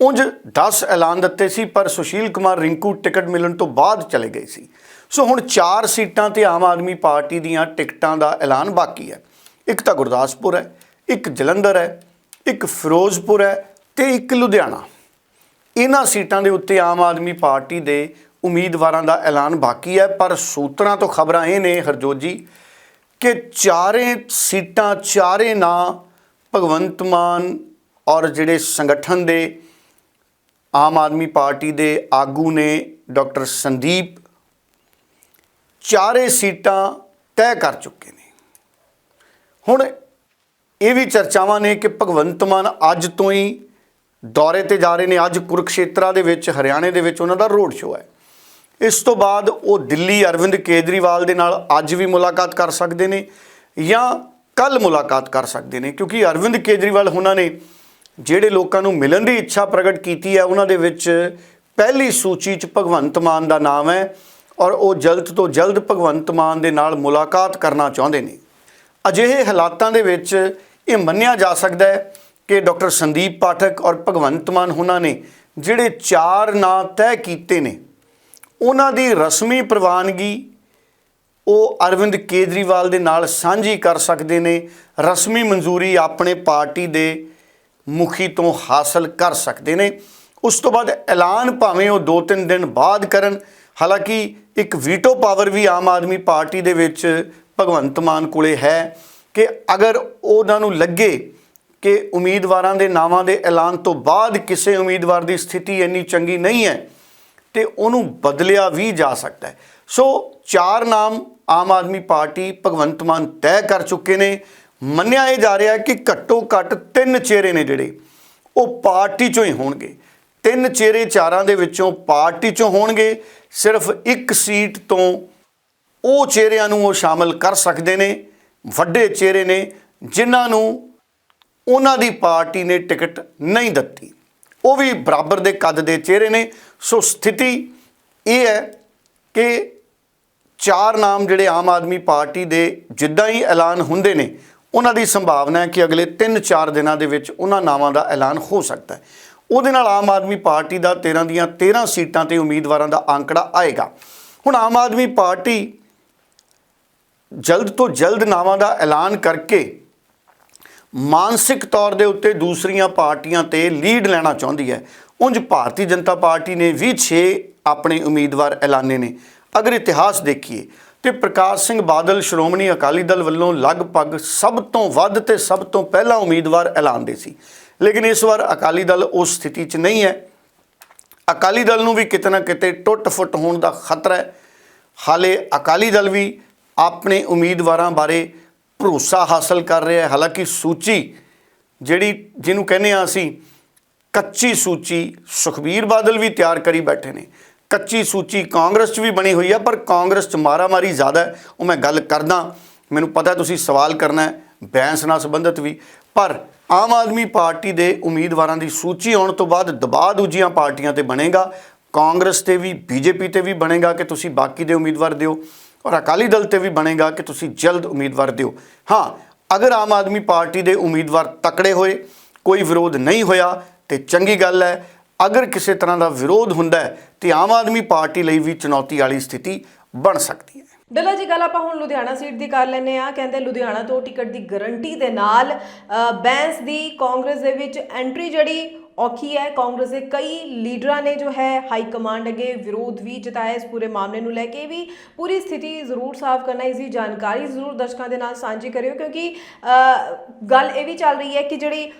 [SPEAKER 2] ਉਂਝ 10 ਐਲਾਨ ਦਿੱਤੇ ਸੀ, ਪਰ ਸੁਸ਼ੀਲ ਕੁਮਾਰ ਰਿੰਕੂ ਟਿਕਟ ਮਿਲਣ ਤੋਂ ਬਾਅਦ ਚਲੇ ਗਏ ਸੀ। ਸੋ ਹੁਣ 4 ਸੀਟਾਂ ਤੇ ਆਮ ਆਦਮੀ ਪਾਰਟੀ ਦੀਆਂ ਟਿਕਟਾਂ ਦਾ ਐਲਾਨ ਬਾਕੀ ਹੈ। ਇੱਕ ਤਾਂ ਗੁਰਦਾਸਪੁਰ ਹੈ, ਇੱਕ ਜਲੰਧਰ ਹੈ, ਇੱਕ ਫਿਰੋਜ਼ਪੁਰ ਹੈ ਤੇ ਇੱਕ ਲੁਧਿਆਣਾ। ਇਹਨਾਂ ਸੀਟਾਂ ਦੇ ਉੱਤੇ ਆਮ ਆਦਮੀ ਪਾਰਟੀ ਦੇ ਉਮੀਦਵਾਰਾਂ ਦਾ ਐਲਾਨ ਬਾਕੀ ਹੈ, ਪਰ ਸੂਤਰਾਂ ਤੋਂ ਖਬਰਾਂ ਇਹ ਨੇ, ਹਰਜੋਤ ਜੀ, ਕਿ ਚਾਰੇ ਸੀਟਾਂ, ਚਾਰੇ ਨਾਂ ਭਗਵੰਤ ਮਾਨ ਔਰ ਜਿਹੜੇ ਸੰਗਠਨ ਦੇ ਆਮ ਆਦਮੀ ਪਾਰਟੀ ਦੇ ਆਗੂ ਨੇ, ਡਾਕਟਰ ਸੰਦੀਪ, ਚਾਰੇ ਸੀਟਾਂ ਤੈਅ ਕਰ ਚੁੱਕੇ ਨੇ। ਹੁਣ ਇਹ ਵੀ ਚਰਚਾਵਾਂ ਨੇ ਕਿ ਭਗਵੰਤ ਮਾਨ ਅੱਜ ਤੋਂ ਹੀ ਦੌਰੇ ਤੇ ਜਾ ਰਹੇ ਨੇ, ਅੱਜ ਕੁਰਕਸ਼ੇਤਰਾ ਦੇ ਵਿੱਚ, ਹਰਿਆਣੇ ਦੇ ਵਿੱਚ ਉਹਨਾਂ ਦਾ ਰੋਡ ਸ਼ੋਅ ਹੈ। ਇਸ ਤੋਂ ਬਾਅਦ ਉਹ ਦਿੱਲੀ ਅਰਵਿੰਦ ਕੇਜਰੀਵਾਲ ਦੇ ਨਾਲ ਅੱਜ ਵੀ ਮੁਲਾਕਾਤ ਕਰ ਸਕਦੇ ਨੇ ਜਾਂ ਕੱਲ ਮੁਲਾਕਾਤ ਕਰ ਸਕਦੇ ਨੇ, ਕਿਉਂਕਿ ਅਰਵਿੰਦ ਕੇਜਰੀਵਾਲ ਉਹਨਾਂ ਨੇ ਜਿਹੜੇ ਲੋਕਾਂ ਨੂੰ ਮਿਲਣ ਦੀ ਇੱਛਾ ਪ੍ਰਗਟ ਕੀਤੀ ਹੈ, ਉਹਨਾਂ ਦੇ ਵਿੱਚ ਪਹਿਲੀ ਸੂਚੀ 'ਚ ਭਗਵੰਤ ਮਾਨ ਦਾ ਨਾਮ ਹੈ ਔਰ ਉਹ ਜਲਦ ਤੋਂ ਜਲਦ ਭਗਵੰਤ ਮਾਨ ਦੇ ਨਾਲ ਮੁਲਾਕਾਤ ਕਰਨਾ ਚਾਹੁੰਦੇ ਨੇ। ਅਜਿਹੇ ਹਾਲਾਤਾਂ ਦੇ ਵਿੱਚ ਇਹ ਮੰਨਿਆ ਜਾ ਸਕਦਾ ਹੈ ਕਿ ਡਾਕਟਰ ਸੰਦੀਪ ਪਾਠਕ ਔਰ ਭਗਵੰਤ ਮਾਨ ਉਹਨਾਂ ਨੇ ਜਿਹੜੇ ਚਾਰ ਨਾਂ ਤੈਅ ਕੀਤੇ ਨੇ ਉਹਨਾਂ ਦੀ ਰਸਮੀ ਪ੍ਰਵਾਨਗੀ ਉਹ ਅਰਵਿੰਦ ਕੇਜਰੀਵਾਲ ਦੇ ਨਾਲ ਸਾਂਝੀ ਕਰ ਸਕਦੇ ਨੇ, ਰਸਮੀ ਮਨਜ਼ੂਰੀ ਆਪਣੇ ਪਾਰਟੀ ਦੇ ਮੁਖੀ ਤੋਂ ਹਾਸਲ ਕਰ ਸਕਦੇ ਨੇ। ਉਸ ਤੋਂ ਬਾਅਦ ਐਲਾਨ ਭਾਵੇਂ ਉਹ 2-3 ਦਿਨ ਬਾਅਦ ਕਰਨ, ਹਾਲਾਂਕਿ ਇੱਕ ਵੀਟੋ ਪਾਵਰ ਵੀ ਆਮ ਆਦਮੀ ਪਾਰਟੀ ਦੇ ਵਿੱਚ ਭਗਵੰਤ ਮਾਨ ਕੋਲੇ ਹੈ ਕਿ ਅਗਰ ਉਹਨਾਂ ਨੂੰ ਲੱਗੇ ਕਿ ਉਮੀਦਵਾਰਾਂ ਦੇ ਨਾਵਾਂ ਦੇ ਐਲਾਨ ਤੋਂ ਬਾਅਦ ਕਿਸੇ ਉਮੀਦਵਾਰ ਦੀ ਸਥਿਤੀ ਇੰਨੀ ਚੰਗੀ ਨਹੀਂ ਹੈ ਤੇ ਉਹਨੂੰ ਬਦਲਿਆ ਵੀ ਜਾ ਸਕਦਾ ਹੈ। ਸੋ ਚਾਰ ਨਾਮ ਆਮ ਆਦਮੀ ਪਾਰਟੀ ਭਗਵੰਤ ਮਾਨ ਤੈਅ ਕਰ ਚੁੱਕੇ ਨੇ। ਮੰਨਿਆ ਇਹ ਜਾ ਰਿਹਾ ਕਿ ਘੱਟੋ ਘੱਟ ਤਿੰਨ ਚਿਹਰੇ ਨੇ ਜਿਹੜੇ, ਉਹ ਪਾਰਟੀ ਚੋਂ ਹੀ ਹੋਣਗੇ। ਤਿੰਨ ਚਿਹਰੇ ਚਾਰਾਂ ਦੇ ਵਿੱਚੋਂ ਪਾਰਟੀ ਚੋਂ ਹੋਣਗੇ। ਸਿਰਫ ਇੱਕ ਸੀਟ ਤੋਂ ਉਹ ਚਿਹਰਿਆਂ ਨੂੰ ਉਹ ਸ਼ਾਮਲ ਕਰ ਸਕਦੇ ਨੇ। ਵੱਡੇ ਚਿਹਰੇ ਨੇ, ਜਿਨ੍ਹਾਂ ਨੂੰ ਉਹਨਾਂ ਦੀ ਪਾਰਟੀ ਨੇ ਟਿਕਟ ਨਹੀਂ ਦਿੱਤੀ। ਉਹ ਵੀ ਬਰਾਬਰ ਦੇ ਕੱਦ ਦੇ ਚਿਹਰੇ ਨੇ। ਸੋ ਸਥਿਤੀ ਇਹ ਹੈ ਕਿ ਚਾਰ ਨਾਮ ਜਿਹੜੇ ਆਮ ਆਦਮੀ ਪਾਰਟੀ ਦੇ ਜਿੱਦਾਂ ਹੀ ਐਲਾਨ ਹੁੰਦੇ ਨੇ, ਉਹਨਾਂ ਦੀ ਸੰਭਾਵਨਾ ਹੈ ਕਿ ਅਗਲੇ 3-4 ਦਿਨਾਂ ਦੇ ਵਿੱਚ ਉਹਨਾਂ ਨਾਵਾਂ ਦਾ ਐਲਾਨ ਹੋ ਸਕਦਾ ਹੈ। ਉਹਦੇ ਨਾਲ ਆਮ ਆਦਮੀ ਪਾਰਟੀ ਦਾ 13 ਦੀਆਂ 13 ਸੀਟਾਂ ਤੇ ਉਮੀਦਵਾਰਾਂ ਦਾ ਅੰਕੜਾ ਆਏਗਾ। ਹੁਣ ਆਮ ਆਦਮੀ ਪਾਰਟੀ ਜਲਦ ਤੋਂ ਜਲਦ ਨਾਵਾਂ ਦਾ ਐਲਾਨ ਕਰਕੇ ਮਾਨਸਿਕ ਤੌਰ ਦੇ ਉੱਤੇ ਦੂਸਰੀਆਂ ਪਾਰਟੀਆਂ ਤੇ ਲੀਡ ਲੈਣਾ ਚਾਹੁੰਦੀ ਹੈ। ਉਂਝ ਭਾਰਤੀ ਜਨਤਾ ਪਾਰਟੀ ਨੇ ਵੀ 6 ਆਪਣੇ ਉਮੀਦਵਾਰ ਐਲਾਨੇ ਨੇ। ਅਗਰ ਇਤਿਹਾਸ ਦੇਖੀਏ ਤੇ ਪ੍ਰਕਾਸ਼ ਸਿੰਘ ਬਾਦਲ, ਸ਼੍ਰੋਮਣੀ ਅਕਾਲੀ ਦਲ ਵੱਲੋਂ ਲਗਭਗ ਸਭ ਤੋਂ ਵੱਧ ਤੇ ਸਭ ਤੋਂ ਪਹਿਲਾ ਉਮੀਦਵਾਰ ਐਲਾਨਦੇ ਸੀ। ਲੇਕਿਨ ਇਸ ਵਾਰ ਅਕਾਲੀ ਦਲ ਉਸ ਸਥਿਤੀ 'ਚ ਨਹੀਂ ਹੈ। ਅਕਾਲੀ ਦਲ ਨੂੰ ਵੀ ਕਿਤੇ ਨਾ ਕਿਤੇ ਟੁੱਟ-ਫੁੱਟ ਹੋਣ ਦਾ ਖਤਰਾ ਹੈ। ਹਾਲੇ ਅਕਾਲੀ ਦਲ ਵੀ ਆਪਣੇ ਉਮੀਦਵਾਰਾਂ ਬਾਰੇ ਭਰੋਸਾ ਹਾਸਲ ਕਰ ਰਿਹਾ ਹੈ। ਹਾਲਾਂਕਿ ਸੂਚੀ ਜਿਹੜੀ ਜਿਹਨੂੰ ਕਹਿੰਦੇ ਆ ਅਸੀਂ, ਕੱਚੀ ਸੂਚੀ ਸੁਖਬੀਰ ਬਾਦਲ ਵੀ ਤਿਆਰ ਕਰੀ ਬੈਠੇ ਨੇ। ਕੱਚੀ ਸੂਚੀ ਕਾਂਗਰਸ 'ਚ ਵੀ ਬਣੀ ਹੋਈ ਹੈ ਪਰ ਕਾਂਗਰਸ 'ਚ ਮਾਰਾਮਾਰੀ ਜ਼ਿਆਦਾ ਹੈ। ਉਹ ਮੈਂ ਗੱਲ ਕਰਦਾ, ਮੈਨੂੰ ਪਤਾ ਤੁਸੀਂ ਸਵਾਲ ਕਰਨਾ ਹੈ ਬੈਂਸ ਨਾਲ ਸੰਬੰਧਿਤ ਵੀ। ਪਰ ਆਮ ਆਦਮੀ ਪਾਰਟੀ ਦੇ ਉਮੀਦਵਾਰਾਂ ਦੀ ਸੂਚੀ ਆਉਣ ਤੋਂ ਬਾਅਦ ਦਬਾਅ ਦੂਜੀਆਂ ਪਾਰਟੀਆਂ ਤੇ ਬਣੇਗਾ। ਕਾਂਗਰਸ ਤੇ ਵੀ, ਬੀਜੇਪੀ ਤੇ ਵੀ ਬਣੇਗਾ ਕਿ ਤੁਸੀਂ ਬਾਕੀ ਦੇ ਉਮੀਦਵਾਰ ਦਿਓ। ਔਰ ਅਕਾਲੀ ਦਲ ਤੇ ਵੀ ਬਣੇਗਾ ਕਿ ਤੁਸੀਂ ਜਲਦ ਉਮੀਦਵਾਰ ਦਿਓ। ਹਾਂ, ਅਗਰ ਆਮ ਆਦਮੀ ਪਾਰਟੀ ਦੇ ਉਮੀਦਵਾਰ ਤਕੜੇ ਹੋਏ, ਕੋਈ ਵਿਰੋਧ ਨਹੀਂ ਹੋਇਆ, ਤੇ ਚੰਗੀ ਗੱਲ ਹੈ, ਅਗਰ ਕਿਸੇ ਤਰ੍ਹਾਂ ਦਾ ਵਿਰੋਧ ਹੁੰਦਾ ਹੈ, ਤੇ ਆਮ ਆਦਮੀ ਪਾਰਟੀ ਲਈ ਵੀ ਚੁਣੌਤੀ ਵਾਲੀ ਸਥਿਤੀ ਬਣ ਸਕਦੀ ਹੈ।
[SPEAKER 1] ਡੱਲਾ ਜੀ, ਗੱਲ ਆਪਾਂ ਹੁਣ ਲੁਧਿਆਣਾ ਸੀਟ ਦੀ ਕਰ ਲੈਨੇ ਆ ਕਹਿੰਦੇ ਲੁਧਿਆਣਾ ਤੋਂ ਟਿਕਟ ਦੀ ਗਾਰੰਟੀ ਦੇ ਨਾਲ ਬੈਂਸ ਦੀ ਕਾਂਗਰਸ ਦੇ ਵਿੱਚ ਐਂਟਰੀ ਜਿਹੜੀ ਔਖੀ ਹੈ। ਕਾਂਗਰਸ ਦੇ ਕਈ ਲੀਡਰਾਂ ਨੇ ਜੋ ਹੈ, ਹਾਈ ਕਮਾਂਡ ਅੱਗੇ ਵਿਰੋਧ ਵੀ ਜਤਾਇਆ ਇਸ ਪੂਰੇ ਮਾਮਲੇ ਨੂੰ ਲੈ ਕੇ ਵੀ ਪੂਰੀ ਸਥਿਤੀ ਜ਼ਰੂਰ ਸਾਫ਼ ਕਰਨਾ, ਇਸ ਦੀ ਜਾਣਕਾਰੀ ਜ਼ਰੂਰ ਦਰਸ਼ਕਾਂ ਦੇ ਨਾਲ ਸਾਂਝੀ ਕਰਿਓ ਕਿਉਂਕਿ ਗੱਲ ਇਹ ਵੀ ਚੱਲ ਰਹੀ ਹੈ ਕਿ ਜਿਹੜੀ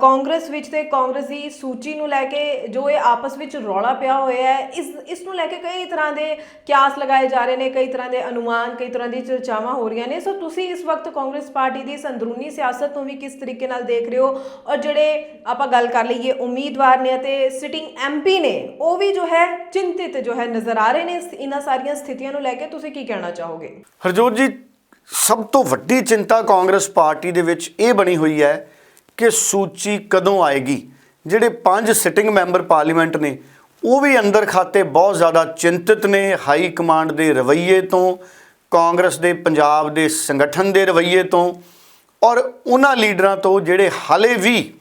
[SPEAKER 1] ਕਾਂਗਰਸ ਵਿੱਚ ਤੇ ਕਾਂਗਰਸ ਦੀ ਸੂਚੀ ਨੂੰ ਲੈ ਕੇ ਜੋ ਇਹ ਆਪਸ ਵਿੱਚ ਰੌਲਾ ਪਿਆ ਹੋਇਆ ਹੈ, ਇਸ ਇਸ ਨੂੰ ਲੈ ਕੇ ਕਈ ਤਰ੍ਹਾਂ ਦੇ ਕਿਆਸ ਲਗਾਏ ਜਾ ਰਹੇ ਨੇ, ਕਈ ਤਰ੍ਹਾਂ ਦੇ ਅਨੁਮਾਨ, ਕਈ ਤਰ੍ਹਾਂ ਦੀ ਚਰਚਾਵਾਂ ਹੋ ਰਹੀਆਂ ਨੇ। ਸੋ ਤੁਸੀਂ ਇਸ ਵਕਤ ਕਾਂਗਰਸ ਪਾਰਟੀ ਦੀ ਇਸ ਅੰਦਰੂਨੀ ਸਿਆਸਤ ਨੂੰ ਵੀ ਕਿਸ ਤਰੀਕੇ ਨਾਲ ਦੇਖ ਰਹੇ ਹੋ? ਔਰ ਜਿਹੜੇ ਆਪਾਂ ਗੱਲ ਕਰ ਲਈਏ ਉਮੀਦਵਾਰ ਨੇ ਅਤੇ ਸਿਟਿੰਗ ਐਮਪੀ ਨੇ, ਉਹ ਵੀ ਜੋ ਹੈ ਚਿੰਤਿਤ ਜੋ ਹੈ ਨਜ਼ਰ ਆ ਰਹੇ ਨੇ ਇਸ- ਇਹਨਾਂ ਸਾਰੀਆਂ ਸਥਿਤੀਆਂ ਨੂੰ ਲੈ ਕੇ, ਤੁਸੀਂ ਕੀ ਕਹਿਣਾ ਚਾਹੋਗੇ?
[SPEAKER 2] ਹਰਜੋਤ ਜੀ, ਸਭ ਤੋਂ ਵੱਡੀ ਚਿੰਤਾ ਕਾਂਗਰਸ ਪਾਰਟੀ ਦੇ ਵਿੱਚ ਇਹ ਬਣੀ ਹੋਈ ਹੈ ਕਿ ਸੂਚੀ ਕਦੋਂ ਆਏਗੀ? ਜਿਹੜੇ ਪੰਜ ਸਿਟਿੰਗ ਮੈਂਬਰ ਪਾਰਲੀਮੈਂਟ ਨੇ, ਉਹ ਵੀ ਅੰਦਰ ਖਾਤੇ ਬਹੁਤ ਜ਼ਿਆਦਾ ਚਿੰਤਿਤ ਨੇ ਹਾਈ ਕਮਾਂਡ ਦੇ ਰਵੱਈਏ ਤੋਂ, ਕਾਂਗਰਸ ਦੇ, ਪੰਜਾਬ ਦੇ ਸੰਗਠਨ ਦੇ ਰਵੱਈਏ ਤੋਂ, ਔਰ ਉਹਨਾਂ ਲੀਡਰਾਂ ਤੋਂ ਜਿਹੜੇ ਹਾਲੇ ਵੀ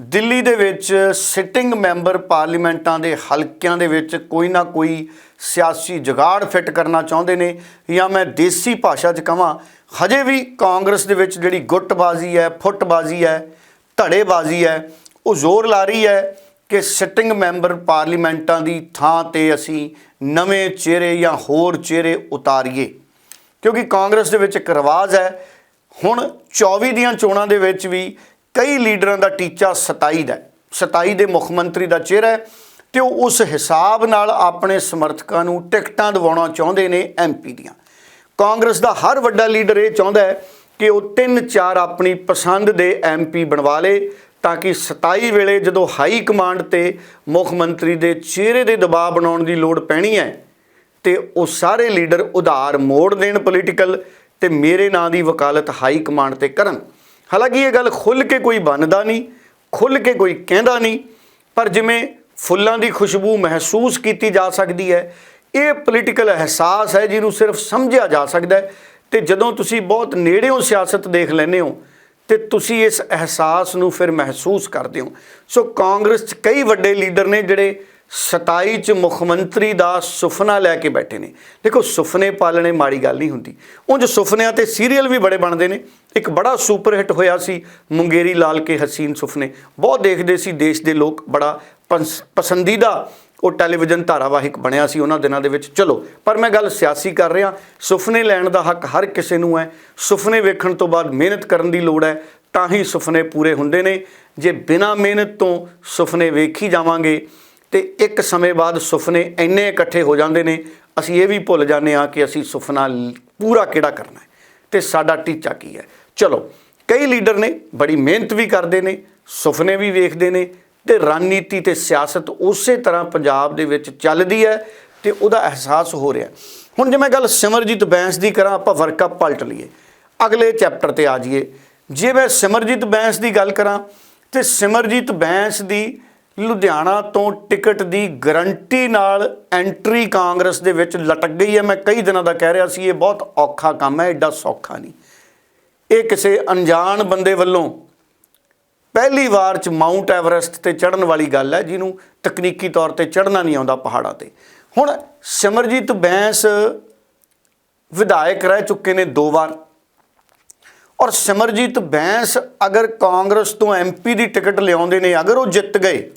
[SPEAKER 2] ਦਿੱਲੀ ਦੇ ਵਿੱਚ ਸਿਟਿੰਗ ਮੈਂਬਰ ਪਾਰਲੀਮੈਂਟਾਂ ਦੇ ਹਲਕਿਆਂ ਦੇ ਵਿੱਚ ਕੋਈ ਨਾ ਕੋਈ ਸਿਆਸੀ ਜਗਾੜ ਫਿੱਟ ਕਰਨਾ ਚਾਹੁੰਦੇ ਨੇ। ਜਾਂ ਮੈਂ ਦੇਸੀ ਭਾਸ਼ਾ 'ਚ ਕਹਾਂ ਹਜੇ ਵੀ ਕਾਂਗਰਸ ਦੇ ਵਿੱਚ ਜਿਹੜੀ ਗੁੱਟਬਾਜ਼ੀ ਹੈ, ਫੁੱਟਬਾਜ਼ੀ ਹੈ, ਧੜੇਬਾਜ਼ੀ ਹੈ, ਉਹ ਜ਼ੋਰ ਲਾ ਰਹੀ ਹੈ ਕਿ ਸਿਟਿੰਗ ਮੈਂਬਰ ਪਾਰਲੀਮੈਂਟਾਂ ਦੀ ਥਾਂ ਤੇ ਅਸੀਂ ਨਵੇਂ ਚਿਹਰੇ ਜਾਂ ਹੋਰ ਚਿਹਰੇ ਉਤਾਰੀਏ। ਕਿਉਂਕਿ ਕਾਂਗਰਸ ਦੇ ਵਿੱਚ ਇੱਕ ਰਿਵਾਜ ਹੈ, ਹੁਣ 24 ਦੀਆਂ ਚੋਣਾਂ ਦੇ ਵਿੱਚ ਵੀ ਕਈ ਲੀਡਰਾਂ ਦਾ ਟੀਚਾ 27 ਦਾ ਹੈ। 27 ਦੇ ਮੁੱਖ ਮੰਤਰੀ ਦਾ ਚਿਹਰਾ ਹੈ ਤੇ ਉਹ ਉਸ ਹਿਸਾਬ ਨਾਲ ਆਪਣੇ ਸਮਰਥਕਾਂ ਨੂੰ ਟਿਕਟਾਂ ਦਿਵਾਉਣਾ ਚਾਹੁੰਦੇ ਨੇ ਐਮਪੀ ਦੀਆਂ ਕਾਂਗਰਸ ਦਾ ਹਰ ਵੱਡਾ ਲੀਡਰ ਇਹ ਚਾਹੁੰਦਾ ਹੈ ਕਿ ਉਹ ਤਿੰਨ ਚਾਰ ਆਪਣੀ ਪਸੰਦ ਦੇ ਐਮਪੀ ਬਣਵਾ ਲੇ ਤਾਂ ਕਿ 27 ਵੇਲੇ ਜਦੋਂ ਹਾਈ ਕਮਾਂਡ ਤੇ ਮੁੱਖ ਮੰਤਰੀ ਦੇ ਚਿਹਰੇ ਦੇ ਦਬਾਅ ਬਣਾਉਣ ਦੀ ਲੋੜ ਪੈਣੀ ਹੈ, ਤੇ ਉਹ ਸਾਰੇ ਲੀਡਰ ਉਧਾਰ ਮੋੜ ਦੇਣ ਪੋਲੀਟੀਕਲ ਤੇ ਮੇਰੇ ਨਾਂ ਦੀ ਵਕਾਲਤ ਹਾਈ ਕਮਾਂਡ ਤੇ ਕਰਨ ਹਾਲਾਂਕਿ ਇਹ ਗੱਲ ਖੁੱਲ ਕੇ ਕੋਈ ਬੰਨਦਾ ਨਹੀਂ ਖੁੱਲ ਕੇ ਕੋਈ ਕਹਿੰਦਾ ਨਹੀਂ, ਪਰ ਜਿਵੇਂ ਫੁੱਲਾਂ ਦੀ ਖੁਸ਼ਬੂ ਮਹਿਸੂਸ ਕੀਤੀ ਜਾ ਸਕਦੀ ਹੈ, ਇਹ ਪੋਲੀਟੀਕਲ ਅਹਿਸਾਸ ਹੈ ਜਿਹਨੂੰ ਸਿਰਫ ਸਮਝਿਆ ਜਾ ਸਕਦਾ ਹੈ। ਤੇ ਜਦੋਂ ਤੁਸੀਂ ਬਹੁਤ ਨੇੜਿਓਂ ਸਿਆਸਤ ਦੇਖ ਲੈਂਦੇ ਹੋ, ਤੇ ਤੁਸੀਂ ਇਸ ਅਹਿਸਾਸ ਨੂੰ ਫਿਰ ਮਹਿਸੂਸ ਕਰਦੇ ਹੋ। ਸੋ ਕਾਂਗਰਸ 'ਚ ਕਈ ਵੱਡੇ ਲੀਡਰ ਨੇ ਜਿਹੜੇ 27 ਚ ਮੁੱਖ ਮੰਤਰੀ ਦਾ ਸੁਪਨਾ ਲੈ ਕੇ ਬੈਠੇ ਨੇ। ਦੇਖੋ ਸੁਪਨੇ ਪਾਲਣੇ ਮਾੜੀ ਗੱਲ ਨਹੀਂ ਹੁੰਦੀ। ਉਂਝ ਸੁਪਨਿਆਂ ਤੇ ਸੀਰੀਅਲ ਵੀ ਬੜੇ ਬਣਦੇ ਨੇ। ਇੱਕ ਬੜਾ ਸੁਪਰ ਹਿੱਟ ਹੋਇਆ ਸੀ ਮੁੰਗੇਰੀ ਲਾਲ ਕੇ ਹਸੀਨ ਸੁਪਨੇ ਬਹੁਤ ਦੇਖਦੇ ਸੀ ਦੇਸ਼ ਦੇ ਲੋਕ। ਬੜਾ ਪਸ- ਪਸੰਦੀਦਾ ਉਹ ਟੈਲੀਵਿਜ਼ਨ ਧਾਰਾਵਾਹਿਕ ਬਣਿਆ ਸੀ ਉਹਨਾਂ ਦਿਨਾਂ ਦੇ ਵਿੱਚ। ਚਲੋ, ਪਰ ਮੈਂ ਗੱਲ ਸਿਆਸੀ ਕਰ ਰਿਹਾ। ਸੁਪਨੇ ਲੈਣ ਦਾ ਹੱਕ ਹਰ ਕਿਸੇ ਨੂੰ ਹੈ। ਸੁਪਨੇ ਵੇਖਣ ਤੋਂ ਬਾਅਦ ਮਿਹਨਤ ਕਰਨ ਦੀ ਲੋੜ ਹੈ। ਤਾਂ ਹੀ ਸੁਪਨੇ ਪੂਰੇ ਹੁੰਦੇ ਨੇ। ਜੇ ਬਿਨਾਂ ਮਿਹਨਤ ਤੋਂ ਸੁਪਨੇ ਵੇਖੀ ਜਾਵਾਂਗੇ ਤੇ ਇੱਕ ਸਮੇਂ ਬਾਅਦ ਸੁਪਨੇ ਇੰਨੇ ਇਕੱਠੇ ਹੋ ਜਾਂਦੇ ਨੇ, ਅਸੀਂ ਇਹ ਵੀ ਭੁੱਲ ਜਾਂਦੇ ਹਾਂ ਕਿ ਅਸੀਂ ਸੁਪਨਾ ਪੂਰਾ ਕਿਹੜਾ ਕਰਨਾ ਹੈ ਤੇ ਸਾਡਾ ਟੀਚਾ ਕੀ ਹੈ। ਚਲੋ, ਕਈ ਲੀਡਰ ਨੇ ਬੜੀ ਮਿਹਨਤ ਵੀ ਕਰਦੇ ਨੇ ਸੁਪਨੇ ਵੀ ਵੇਖਦੇ ਨੇ ਤੇ ਰਣਨੀਤੀ ਤੇ ਸਿਆਸਤ ਉਸੇ ਤਰ੍ਹਾਂ ਪੰਜਾਬ ਦੇ ਵਿੱਚ ਚੱਲਦੀ ਹੈ ਤੇ ਉਹਦਾ ਅਹਿਸਾਸ ਹੋ ਰਿਹਾ। ਹੁਣ ਜੇ ਮੈਂ ਗੱਲ ਸਿਮਰਜੀਤ ਬੈਂਸ ਦੀ ਕਰਾਂ, ਆਪਾਂ ਵਰਕਅਪ ਪਲਟ ਲਈਏ। ਅਗਲੇ ਚੈਪਟਰ ਤੇ ਆ ਜਾਈਏ। ਜੇ ਮੈਂ ਸਿਮਰਜੀਤ ਬੈਂਸ ਦੀ ਗੱਲ ਕਰਾਂ, ਤੇ ਸਿਮਰਜੀਤ ਬੈਂਸ ਦੀ ਲੁਧਿਆਣਾ ਤੋਂ ਟਿਕਟ ਦੀ ਗਰੰਟੀ ਨਾਲ ਐਂਟਰੀ ਕਾਂਗਰਸ ਦੇ ਵਿੱਚ ਲਟਕ ਗਈ ਹੈ। ਮੈਂ ਕਈ ਦਿਨਾਂ ਦਾ ਕਹਿ ਰਿਹਾ ਸੀ, ਇਹ ਬਹੁਤ ਔਖਾ ਕੰਮ ਹੈ, ਐਡਾ ਸੌਖਾ ਨਹੀਂ। ਇਹ ਕਿਸੇ ਅਣਜਾਣ ਬੰਦੇ ਵੱਲੋਂ ਪਹਿਲੀ ਵਾਰ ਚ ਮਾਊਂਟ ਐਵਰੈਸਟ ਤੇ ਚੜਨ ਵਾਲੀ ਗੱਲ ਹੈ, ਜਿਹਨੂੰ ਤਕਨੀਕੀ ਤੌਰ ਤੇ ਚੜਨਾ ਨਹੀਂ ਆਉਂਦਾ ਪਹਾੜਾਂ ਤੇ। ਹੁਣ ਸਿਮਰਜੀਤ ਬੈਂਸ ਵਿਧਾਇਕ ਰਹਿ ਚੁੱਕੇ ਨੇ ਦੋ ਵਾਰ। ਔਰ ਸਿਮਰਜੀਤ ਬੈਂਸ ਅਗਰ ਕਾਂਗਰਸ ਤੋਂ ਐਮਪੀ ਦੀ ਟਿਕਟ ਲਿਆਉਂਦੇ ਨੇ, ਅਗਰ ਉਹ ਜਿੱਤ ਗਏ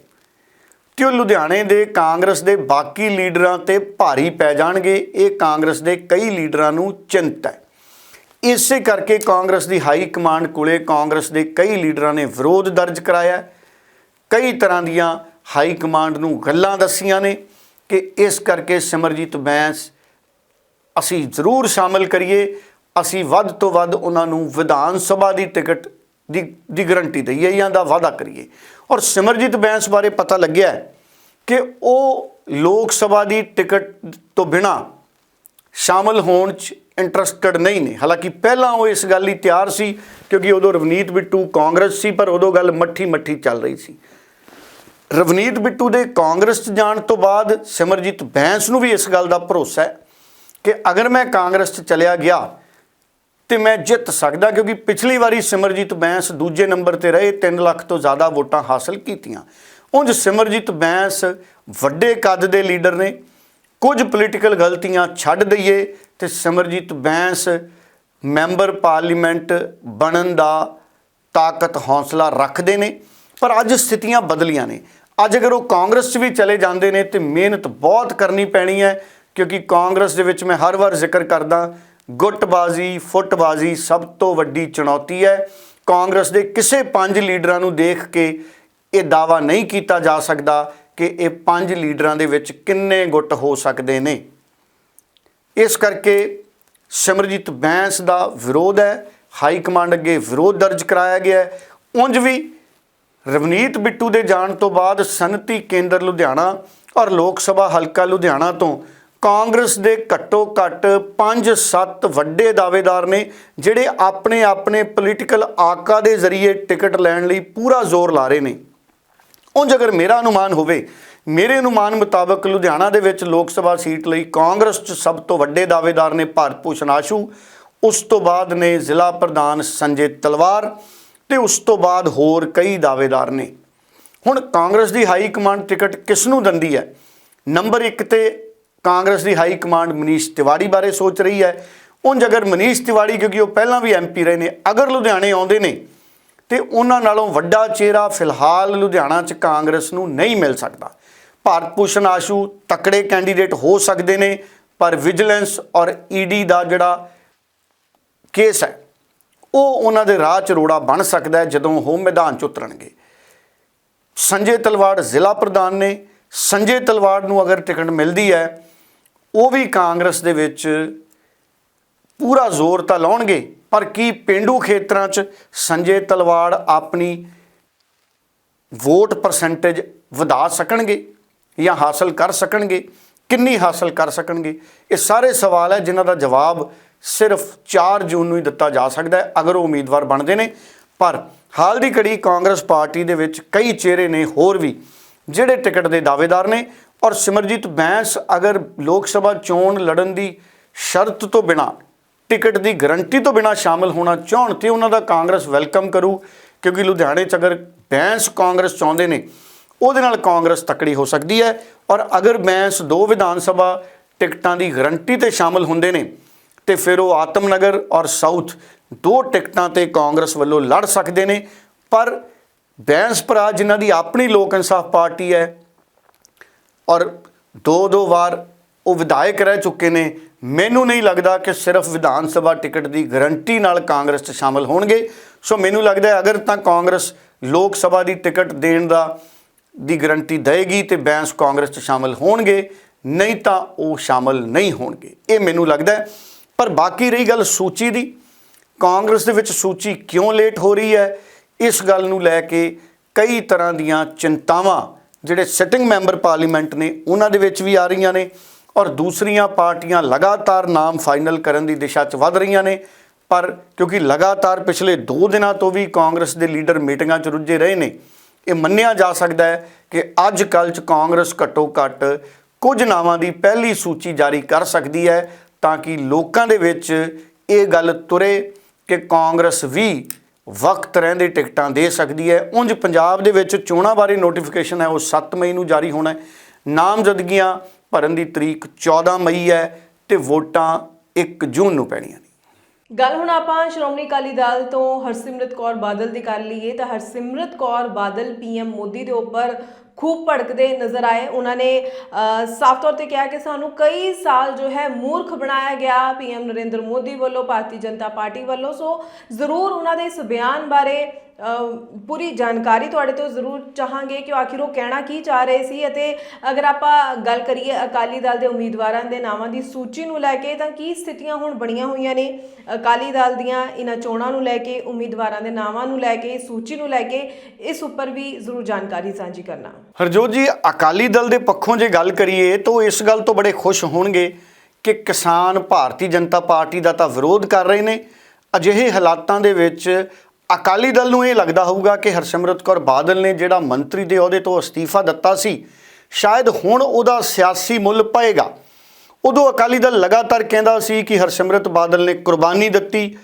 [SPEAKER 2] ਕਿ ਉਹ ਲੁਧਿਆਣੇ ਦੇ ਕਾਂਗਰਸ ਦੇ ਬਾਕੀ ਲੀਡਰਾਂ ਤੇ ਭਾਰੀ ਪੈ ਜਾਣਗੇ, ਇਹ ਕਾਂਗਰਸ ਦੇ ਕਈ ਲੀਡਰਾਂ ਨੂੰ ਚਿੰਤਾ ਹੈ। ਇਸੇ ਕਰਕੇ ਕਾਂਗਰਸ ਦੀ ਹਾਈ ਕਮਾਂਡ ਕੋਲੇ ਕਾਂਗਰਸ ਦੇ ਕਈ ਲੀਡਰਾਂ ਨੇ ਵਿਰੋਧ ਦਰਜ ਕਰਾਇਆ ਕਈ ਤਰ੍ਹਾਂ ਦੀਆਂ ਹਾਈ ਕਮਾਂਡ ਨੂੰ ਗੱਲਾਂ ਦੱਸੀਆਂ ਨੇ ਕਿ ਇਸ ਕਰਕੇ ਸਿਮਰਜੀਤ ਬੈਂਸ, ਅਸੀਂ ਜ਼ਰੂਰ ਸ਼ਾਮਲ ਕਰੀਏ, ਅਸੀਂ ਵੱਧ ਤੋਂ ਵੱਧ ਉਹਨਾਂ ਨੂੰ ਵਿਧਾਨ ਸਭਾ ਦੀ ਟਿਕਟ ਦੀ ਦੀ ਗਰੰਟੀ ਦਈਏ ਜਾਂ ਦਾ ਵਾਅਦਾ ਕਰੀਏ। ਔਰ ਸਿਮਰਜੀਤ ਬੈਂਸ ਬਾਰੇ ਪਤਾ ਲੱਗਿਆ ਕਿ ਉਹ ਲੋਕ ਸਭਾ ਦੀ ਟਿਕਟ ਤੋਂ ਬਿਨਾ ਸ਼ਾਮਲ ਹੋਣ 'ਚ ਇੰਟਰਸਟਡ ਨਹੀਂ ਨੇ। ਹਾਲਾਂਕਿ ਪਹਿਲਾਂ ਉਹ ਇਸ ਗੱਲ ਲਈ ਤਿਆਰ ਸੀ ਕਿਉਂਕਿ ਉਦੋਂ ਰਵਨੀਤ ਬਿੱਟੂ ਕਾਂਗਰਸ ਸੀ, ਪਰ ਉਦੋਂ ਗੱਲ ਮੱਠੀ ਮੱਠੀ ਚੱਲ ਰਹੀ ਸੀ। ਰਵਨੀਤ ਬਿੱਟੂ ਦੇ ਕਾਂਗਰਸ 'ਚ ਜਾਣ ਤੋਂ ਬਾਅਦ ਸਿਮਰਜੀਤ ਬੈਂਸ ਨੂੰ ਵੀ ਇਸ ਗੱਲ ਦਾ ਭਰੋਸਾ ਹੈ ਕਿ ਅਗਰ ਮੈਂ ਕਾਂਗਰਸ 'ਚ ਚਲਿਆ ਗਿਆ ਤੇ ਮੈਂ ਜਿੱਤ ਸਕਦਾ ਕਿਉਂਕਿ ਪਿਛਲੀ ਵਾਰੀ ਸਿਮਰਜੀਤ ਬੈਂਸ ਦੂਜੇ ਨੰਬਰ ਤੇ ਰਹੇ 3 ਲੱਖ ਤੋਂ ਜ਼ਿਆਦਾ ਵੋਟਾਂ ਹਾਸਲ ਕੀਤੀਆਂ। ਉਂਝ ਸਿਮਰਜੀਤ ਬੈਂਸ ਵੱਡੇ ਕੱਦ ਦੇ ਲੀਡਰ ਨੇ, ਕੁਝ ਪੋਲੀਟੀਕਲ ਗਲਤੀਆਂ ਛੱਡ ਦਈਏ ਤੇ ਸਿਮਰਜੀਤ ਬੈਂਸ ਮੈਂਬਰ ਪਾਰਲੀਮੈਂਟ ਬਣਨ ਦਾ ਤਾਕਤ, ਹੌਸਲਾ ਰੱਖਦੇ ਨੇ, ਪਰ ਅੱਜ ਸਥਿਤੀਆਂ ਬਦਲੀਆਂ ਨੇ। ਅੱਜ ਅਗਰ ਉਹ ਕਾਂਗਰਸ 'ਚ ਵੀ ਚਲੇ ਜਾਂਦੇ ਨੇ ਤੇ ਮਿਹਨਤ ਬਹੁਤ ਕਰਨੀ ਪੈਣੀ ਹੈ, ਕਿਉਂਕਿ ਕਾਂਗਰਸ ਦੇ ਵਿੱਚ ਮੈਂ ਹਰ ਵਾਰ ਜ਼ਿਕਰ ਕਰਦਾ ਗੁੱਟਬਾਜ਼ੀ, ਫੁੱਟਬਾਜ਼ੀ ਸਭ ਤੋਂ ਵੱਡੀ ਚੁਣੌਤੀ ਹੈ। ਕਾਂਗਰਸ ਦੇ ਕਿਸੇ ਪੰਜ ਲੀਡਰਾਂ ਨੂੰ ਦੇਖ ਕੇ ਇਹ ਦਾਵਾ ਨਹੀਂ ਕੀਤਾ ਜਾ ਸਕਦਾ ਕਿ ਇਹ ਪੰਜ ਲੀਡਰਾਂ ਦੇ ਵਿੱਚ ਕਿੰਨੇ ਗੁੱਟ ਹੋ ਸਕਦੇ ਨੇ। ਇਸ ਕਰਕੇ ਸਿਮਰਜੀਤ ਬੈਂਸ ਦਾ ਵਿਰੋਧ ਹੈ। ਹਾਈ ਕਮਾਂਡ ਅੱਗੇ ਵਿਰੋਧ ਦਰਜ ਕਰਾਇਆ ਗਿਆ ਹੈ। ਉਂਝ ਵੀ ਰਵਨੀਤ ਬਿੱਟੂ ਦੇ ਜਾਣ ਤੋਂ ਬਾਅਦ ਸਨਅਤੀ ਕੇਂਦਰ ਲੁਧਿਆਣਾ ਔਰ ਲੋਕ ਸਭਾ ਹਲਕਾ ਲੁਧਿਆਣਾ ਤੋਂ ਕਾਂਗਰਸ ਦੇ ਘੱਟੋ ਘੱਟ 5-7 ਵੱਡੇ ਦਾਅਵੇਦਾਰ ਨੇ ਜਿਹੜੇ ਆਪਣੇ ਆਪਣੇ ਪੋਲੀਟੀਕਲ ਆਕਾ ਦੇ ਜ਼ਰੀਏ ਟਿਕਟ ਲੈਣ ਲਈ ਪੂਰਾ ਜ਼ੋਰ ਲਾ ਰਹੇ ਨੇ। ਉਂਝ ਅਗਰ ਮੇਰਾ ਅਨੁਮਾਨ ਹੋਵੇ, ਮੇਰੇ ਅਨੁਮਾਨ ਮੁਤਾਬਕ ਲੁਧਿਆਣਾ ਦੇ ਵਿੱਚ ਲੋਕ ਸਭਾ ਸੀਟ ਲਈ ਕਾਂਗਰਸ 'ਚ ਸਭ ਤੋਂ ਵੱਡੇ ਦਾਅਵੇਦਾਰ ਨੇ ਭਾਰਤ ਭੂਸ਼ਣ ਆਸ਼ੂ, ਉਸ ਤੋਂ ਬਾਅਦ ਨੇ ਜ਼ਿਲ੍ਹਾ ਪ੍ਰਧਾਨ ਸੰਜੇ ਤਲਵਾਰ ਤੇ ਉਸ ਤੋਂ ਬਾਅਦ ਹੋਰ ਕਈ ਦਾਅਵੇਦਾਰ ਨੇ। ਹੁਣ ਕਾਂਗਰਸ ਦੀ ਹਾਈ ਕਮਾਂਡ ਟਿਕਟ ਕਿਸ ਨੂੰ ਦਿੰਦੀ ਹੈ? ਨੰਬਰ 1 ਤੇ ਕਾਂਗਰਸ ਦੀ ਹਾਈ ਕਮਾਂਡ ਮਨੀਸ਼ ਤਿਵਾੜੀ ਬਾਰੇ ਸੋਚ ਰਹੀ ਹੈ। ਉਂਝ ਜਗਰ ਮਨੀਸ਼ ਤਿਵਾੜੀ ਕਿਉਂਕਿ ਉਹ ਪਹਿਲਾਂ ਵੀ ਐਮਪੀ ਰਹੇ ਨੇ, ਅਗਰ ਲੁਧਿਆਣੇ ਆਉਂਦੇ ਨੇ, ਤੇ ਉਹਨਾਂ ਨਾਲੋਂ ਵੱਡਾ ਚਿਹਰਾ ਫਿਲਹਾਲ ਲੁਧਿਆਣਾ 'ਚ ਕਾਂਗਰਸ ਨੂੰ ਨਹੀਂ ਮਿਲ ਸਕਦਾ। ਭਾਰਤ ਭੂਸ਼ਣ ਆਸ਼ੂ ਤਕੜੇ ਕੈਂਡੀਡੇਟ ਹੋ ਸਕਦੇ ਨੇ, ਪਰ ਵਿਜੀਲੈਂਸ ਔਰ ਈਡੀ ਦਾ ਜਿਹੜਾ ਕੇਸ ਹੈ, ਉਹ ਉਹਨਾਂ ਦੇ ਰਾਹ 'ਚ ਰੋੜਾ ਬਣ ਸਕਦਾ ਜਦੋਂ ਉਹ ਮੈਦਾਨ 'ਚ ਉਤਰਨਗੇ। ਸੰਜੇ ਤਲਵਾੜ ਜ਼ਿਲ੍ਹਾ ਪ੍ਰਧਾਨ ਨੇ, ਸੰਜੇ ਤਲਵਾੜ ਨੂੰ ਅਗਰ ਟਿਕਟ ਮਿਲਦੀ ਹੈ ਉਹ ਵੀ ਕਾਂਗਰਸ ਦੇ ਵਿੱਚ ਪੂਰਾ ਜ਼ੋਰ ਤਾਂ ਲਾਉਣਗੇ, ਪਰ ਕੀ ਪਿੰਡੂ ਖੇਤਰਾਂ 'ਚ ਸੰਜੇ ਤਲਵਾੜ ਆਪਣੀ ਵੋਟ ਪਰਸੈਂਟੇਜ ਵਧਾ ਸਕਣਗੇ ਜਾਂ ਹਾਸਲ ਕਰ ਸਕਣਗੇ? ਕਿੰਨੀ ਹਾਸਲ ਕਰ ਸਕਣਗੇ? ਇਹ ਸਾਰੇ ਸਵਾਲ ਹੈ ਜਿਨ੍ਹਾਂ ਦਾ ਜਵਾਬ ਸਿਰਫ 4 ਜੂਨ ਨੂੰ ਹੀ ਦਿੱਤਾ ਜਾ ਸਕਦਾ ਹੈ, ਅਗਰ ਉਹ ਉਮੀਦਵਾਰ ਬਣਦੇ ਨੇ। ਪਰ ਹਾਲ ਦੀ ਘੜੀ ਕਾਂਗਰਸ ਪਾਰਟੀ ਦੇ ਵਿੱਚ ਕਈ ਚਿਹਰੇ ਨੇ ਹੋਰ ਵੀ, ਜਿਹੜੇ ਟਿਕਟ ਦੇ ਦਾਅਵੇਦਾਰ ਨੇ ਔਰ ਸਿਮਰਜੀਤ ਬੈਂਸ ਅਗਰ ਲੋਕ ਸਭਾ ਚੋਣ ਲੜਨ ਦੀ ਸ਼ਰਤ ਤੋਂ ਬਿਨਾ, ਟਿਕਟ ਦੀ ਗਾਰੰਟੀ ਤੋਂ ਬਿਨਾ ਸ਼ਾਮਲ ਹੋਣਾ ਚਾਹਣ, ਤੇ ਉਹਨਾਂ ਦਾ ਕਾਂਗਰਸ ਵੈਲਕਮ ਕਰੂ, ਕਿਉਂਕਿ ਲੁਧਿਆਣੇ 'ਚ ਅਗਰ ਬੈਂਸ ਕਾਂਗਰਸ ਚਾਹੁੰਦੇ ਨੇ, ਉਹਦੇ ਨਾਲ ਕਾਂਗਰਸ ਤਕੜੀ ਹੋ ਸਕਦੀ ਹੈ। ਔਰ ਅਗਰ ਬੈਂਸ ਦੋ ਵਿਧਾਨ ਸਭਾ ਟਿਕਟਾਂ ਦੀ ਗਾਰੰਟੀ ਤੇ ਸ਼ਾਮਲ ਹੁੰਦੇ ਨੇ, ਤੇ ਫਿਰ ਉਹ ਆਤਮਨਗਰ ਔਰ ਸਾਊਥ ਦੋ ਟਿਕਟਾਂ ਤੇ ਕਾਂਗਰਸ ਵੱਲੋਂ ਲੜ ਸਕਦੇ ਨੇ। ਪਰ ਬੈਂਸ ਭਰਾ ਜਿਨ੍ਹਾਂ ਦੀ ਆਪਣੀ ਲੋਕ ਇਨਸਾਫ ਪਾਰਟੀ ਹੈ ਔਰ ਦੋ ਦੋ ਵਾਰ ਉਹ ਵਿਧਾਇਕ ਰਹਿ ਚੁੱਕੇ ਨੇ। ਮੈਨੂੰ ਨਹੀਂ ਲੱਗਦਾ ਕਿ ਸਿਰਫ ਵਿਧਾਨ ਸਭਾ ਟਿਕਟ ਦੀ ਗਾਰੰਟੀ ਨਾਲ ਕਾਂਗਰਸ 'ਚ ਸ਼ਾਮਲ ਹੋਣਗੇ। ਸੋ ਮੈਨੂੰ ਲੱਗਦਾ ਹੈ ਅਗਰ ਤਾਂ ਕਾਂਗਰਸ ਲੋਕ ਸਭਾ ਦੀ ਟਿਕਟ ਦੇਣ ਦਾ, ਦੀ ਗਾਰੰਟੀ ਦੇਗੀ ਤੇ ਬੈਂਸ ਕਾਂਗਰਸ 'ਚ ਸ਼ਾਮਲ ਹੋਣਗੇ, ਨਹੀਂ ਤਾਂ ਉਹ ਸ਼ਾਮਲ ਨਹੀਂ ਹੋਣਗੇ। ਇਹ ਮੈਨੂੰ ਲੱਗਦਾ ਹੈ। ਪਰ ਬਾਕੀ ਰਹੀ ਗੱਲ ਸੂਚੀ ਦੀ। ਕਾਂਗਰਸ ਦੇ ਵਿੱਚ ਸੂਚੀ ਕਿਉਂ ਲੇਟ ਹੋ ਰਹੀ ਹੈ? ਇਸ ਗੱਲ ਨੂੰ ਲੈ ਕੇ ਕਈ ਤਰ੍ਹਾਂ ਦੀਆਂ ਚਿੰਤਾਵਾਂ ਜਿਹੜੇ ਸਿਟਿੰਗ ਮੈਂਬਰ ਪਾਰਲੀਮੈਂਟ ਨੇ, ਉਹਨਾਂ ਦੇ ਵਿੱਚ ਵੀ ਆ ਰਹੀਆਂ ਨੇ ਔਰ ਦੂਸਰੀਆਂ ਪਾਰਟੀਆਂ ਲਗਾਤਾਰ ਨਾਮ ਫਾਈਨਲ ਕਰਨ ਦੀ ਦਿਸ਼ਾ 'ਚ ਵੱਧ ਰਹੀਆਂ ਨੇ। ਪਰ ਕਿਉਂਕਿ ਲਗਾਤਾਰ ਪਿਛਲੇ 2 ਦਿਨਾਂ ਤੋਂ ਵੀ ਕਾਂਗਰਸ ਦੇ ਲੀਡਰ ਮੀਟਿੰਗਾਂ 'ਚ ਰੁੱਝੇ ਰਹੇ ਨੇ, ਇਹ ਮੰਨਿਆ ਜਾ ਸਕਦਾ ਹੈ ਕਿ ਅੱਜ ਕੱਲ੍ਹ 'ਚ ਕਾਂਗਰਸ ਘੱਟੋ ਘੱਟ ਕੁਝ ਨਾਵਾਂ ਦੀ ਪਹਿਲੀ ਸੂਚੀ ਜਾਰੀ ਕਰ ਸਕਦੀ ਹੈ ਤਾਂ ਕਿ ਲੋਕਾਂ ਦੇ ਵਿੱਚ ਇਹ ਗੱਲ ਤੁਰੇ ਕਿ ਕਾਂਗਰਸ ਵੀ ਵਕਤ ਰਹਿੰਦੇ ਟਿਕਟਾਂ ਦੇ ਸਕਦੀ ਹੈ। ਉਂਝ ਪੰਜਾਬ ਦੇ ਵਿੱਚ ਚੋਣਾਂ ਬਾਰੇ ਨੋਟੀਫਿਕੇਸ਼ਨ ਹੈ, ਉਹ 7 ਮਈ ਨੂੰ ਜਾਰੀ ਹੋਣਾ ਹੈ। ਨਾਮਜ਼ਦਗੀਆਂ ਭਰਨ ਦੀ ਤਰੀਕ 14 ਮਈ ਹੈ ਤੇ ਵੋਟਾਂ 1 ਜੂਨ ਨੂੰ ਪੈਣੀਆਂ ਨੇ।
[SPEAKER 1] ਗੱਲ ਹੁਣ ਆਪਾਂ ਸ਼੍ਰੋਮਣੀ ਅਕਾਲੀ ਦਲ ਤੋਂ ਹਰਸਿਮਰਤ ਕੌਰ ਬਾਦਲ ਦੀ ਕਰ ਲਈਏ। ਤਾਂ ਹਰਸਿਮਰਤ ਕੌਰ ਬਾਦਲ ਪੀਐਮ ਮੋਦੀ ਦੇ ਉੱਪਰ ਖੂਬ ਭੜਕਦੇ ਨਜ਼ਰ ਆਏ। ਉਹਨਾਂ ਨੇ ਸਾਫ਼ ਤੌਰ ਤੇ ਕਿਹਾ ਕਿ ਸਾਨੂੰ ਕਈ ਸਾਲ ਜੋ ਹੈ ਮੂਰਖ ਬਣਾਇਆ ਗਿਆ ਪੀਐਮ ਨਰਿੰਦਰ ਮੋਦੀ ਵੱਲੋਂ, ਭਾਰਤੀ ਜਨਤਾ ਪਾਰਟੀ ਵੱਲੋਂ। ਸੋ ਜ਼ਰੂਰ ਉਹਨਾਂ ਦੇ ਇਸ ਬਿਆਨ ਬਾਰੇ ਪੂਰੀ ਜਾਣਕਾਰੀ ਤੁਹਾਡੇ ਤੋਂ ਜ਼ਰੂਰ ਚਾਹਾਂਗੇ ਕਿ ਆਖਿਰ ਉਹ ਕਹਿਣਾ ਕੀ ਚਾਹ ਰਹੇ ਸੀ ਅਤੇ ਅਗਰ ਆਪਾਂ ਗੱਲ ਕਰੀਏ ਅਕਾਲੀ ਦਲ ਦੇ ਉਮੀਦਵਾਰਾਂ ਦੇ ਨਾਵਾਂ ਦੀ ਸੂਚੀ ਨੂੰ ਲੈ ਕੇ, ਤਾਂ ਕੀ ਸਥਿਤੀਆਂ ਹੁਣ ਬਣੀਆਂ ਹੋਈਆਂ ਨੇ? ਅਕਾਲੀ ਦਲ ਦੀਆਂ ਇਹਨਾਂ ਚੋਣਾਂ ਨੂੰ ਲੈ ਕੇ, ਉਮੀਦਵਾਰਾਂ ਦੇ ਨਾਵਾਂ ਨੂੰ ਲੈ ਕੇ, ਸੂਚੀ ਨੂੰ ਲੈ ਕੇ, ਇਸ ਉੱਪਰ ਵੀ ਜ਼ਰੂਰ ਜਾਣਕਾਰੀ ਸਾਂਝੀ ਕਰਨਾ।
[SPEAKER 2] ਹਰਜੋਤ ਜੀ, ਅਕਾਲੀ ਦਲ ਦੇ ਪੱਖੋਂ ਜੇ ਗੱਲ ਕਰੀਏ, ਤਾਂ ਉਹ ਇਸ ਗੱਲ ਤੋਂ ਬੜੇ ਖੁਸ਼ ਹੋਣਗੇ ਕਿ ਕਿਸਾਨ ਭਾਰਤੀ ਜਨਤਾ ਪਾਰਟੀ ਦਾ ਤਾਂ ਵਿਰੋਧ ਕਰ ਰਹੇ ਨੇ। ਅਜਿਹੇ ਹਾਲਾਤਾਂ ਦੇ ਵਿੱਚ ਅਕਾਲੀ ਦਲ ਨੂੰ ਇਹ ਲੱਗਦਾ ਹੋਊਗਾ ਕਿ ਹਰਸਿਮਰਤ ਕੌਰ ਬਾਦਲ ਨੇ ਜਿਹੜਾ ਮੰਤਰੀ ਦੇ ਅਹੁਦੇ ਤੋਂ ਅਸਤੀਫਾ ਦਿੱਤਾ ਸੀ, ਸ਼ਾਇਦ ਹੁਣ ਉਹਦਾ ਸਿਆਸੀ ਮੁੱਲ ਪਏਗਾ। ਉਦੋਂ ਅਕਾਲੀ ਦਲ ਲਗਾਤਾਰ ਕਹਿੰਦਾ ਸੀ ਕਿ ਹਰਸਿਮਰਤ ਬਾਦਲ ਨੇ ਕੁਰਬਾਨੀ ਦਿੱਤੀ,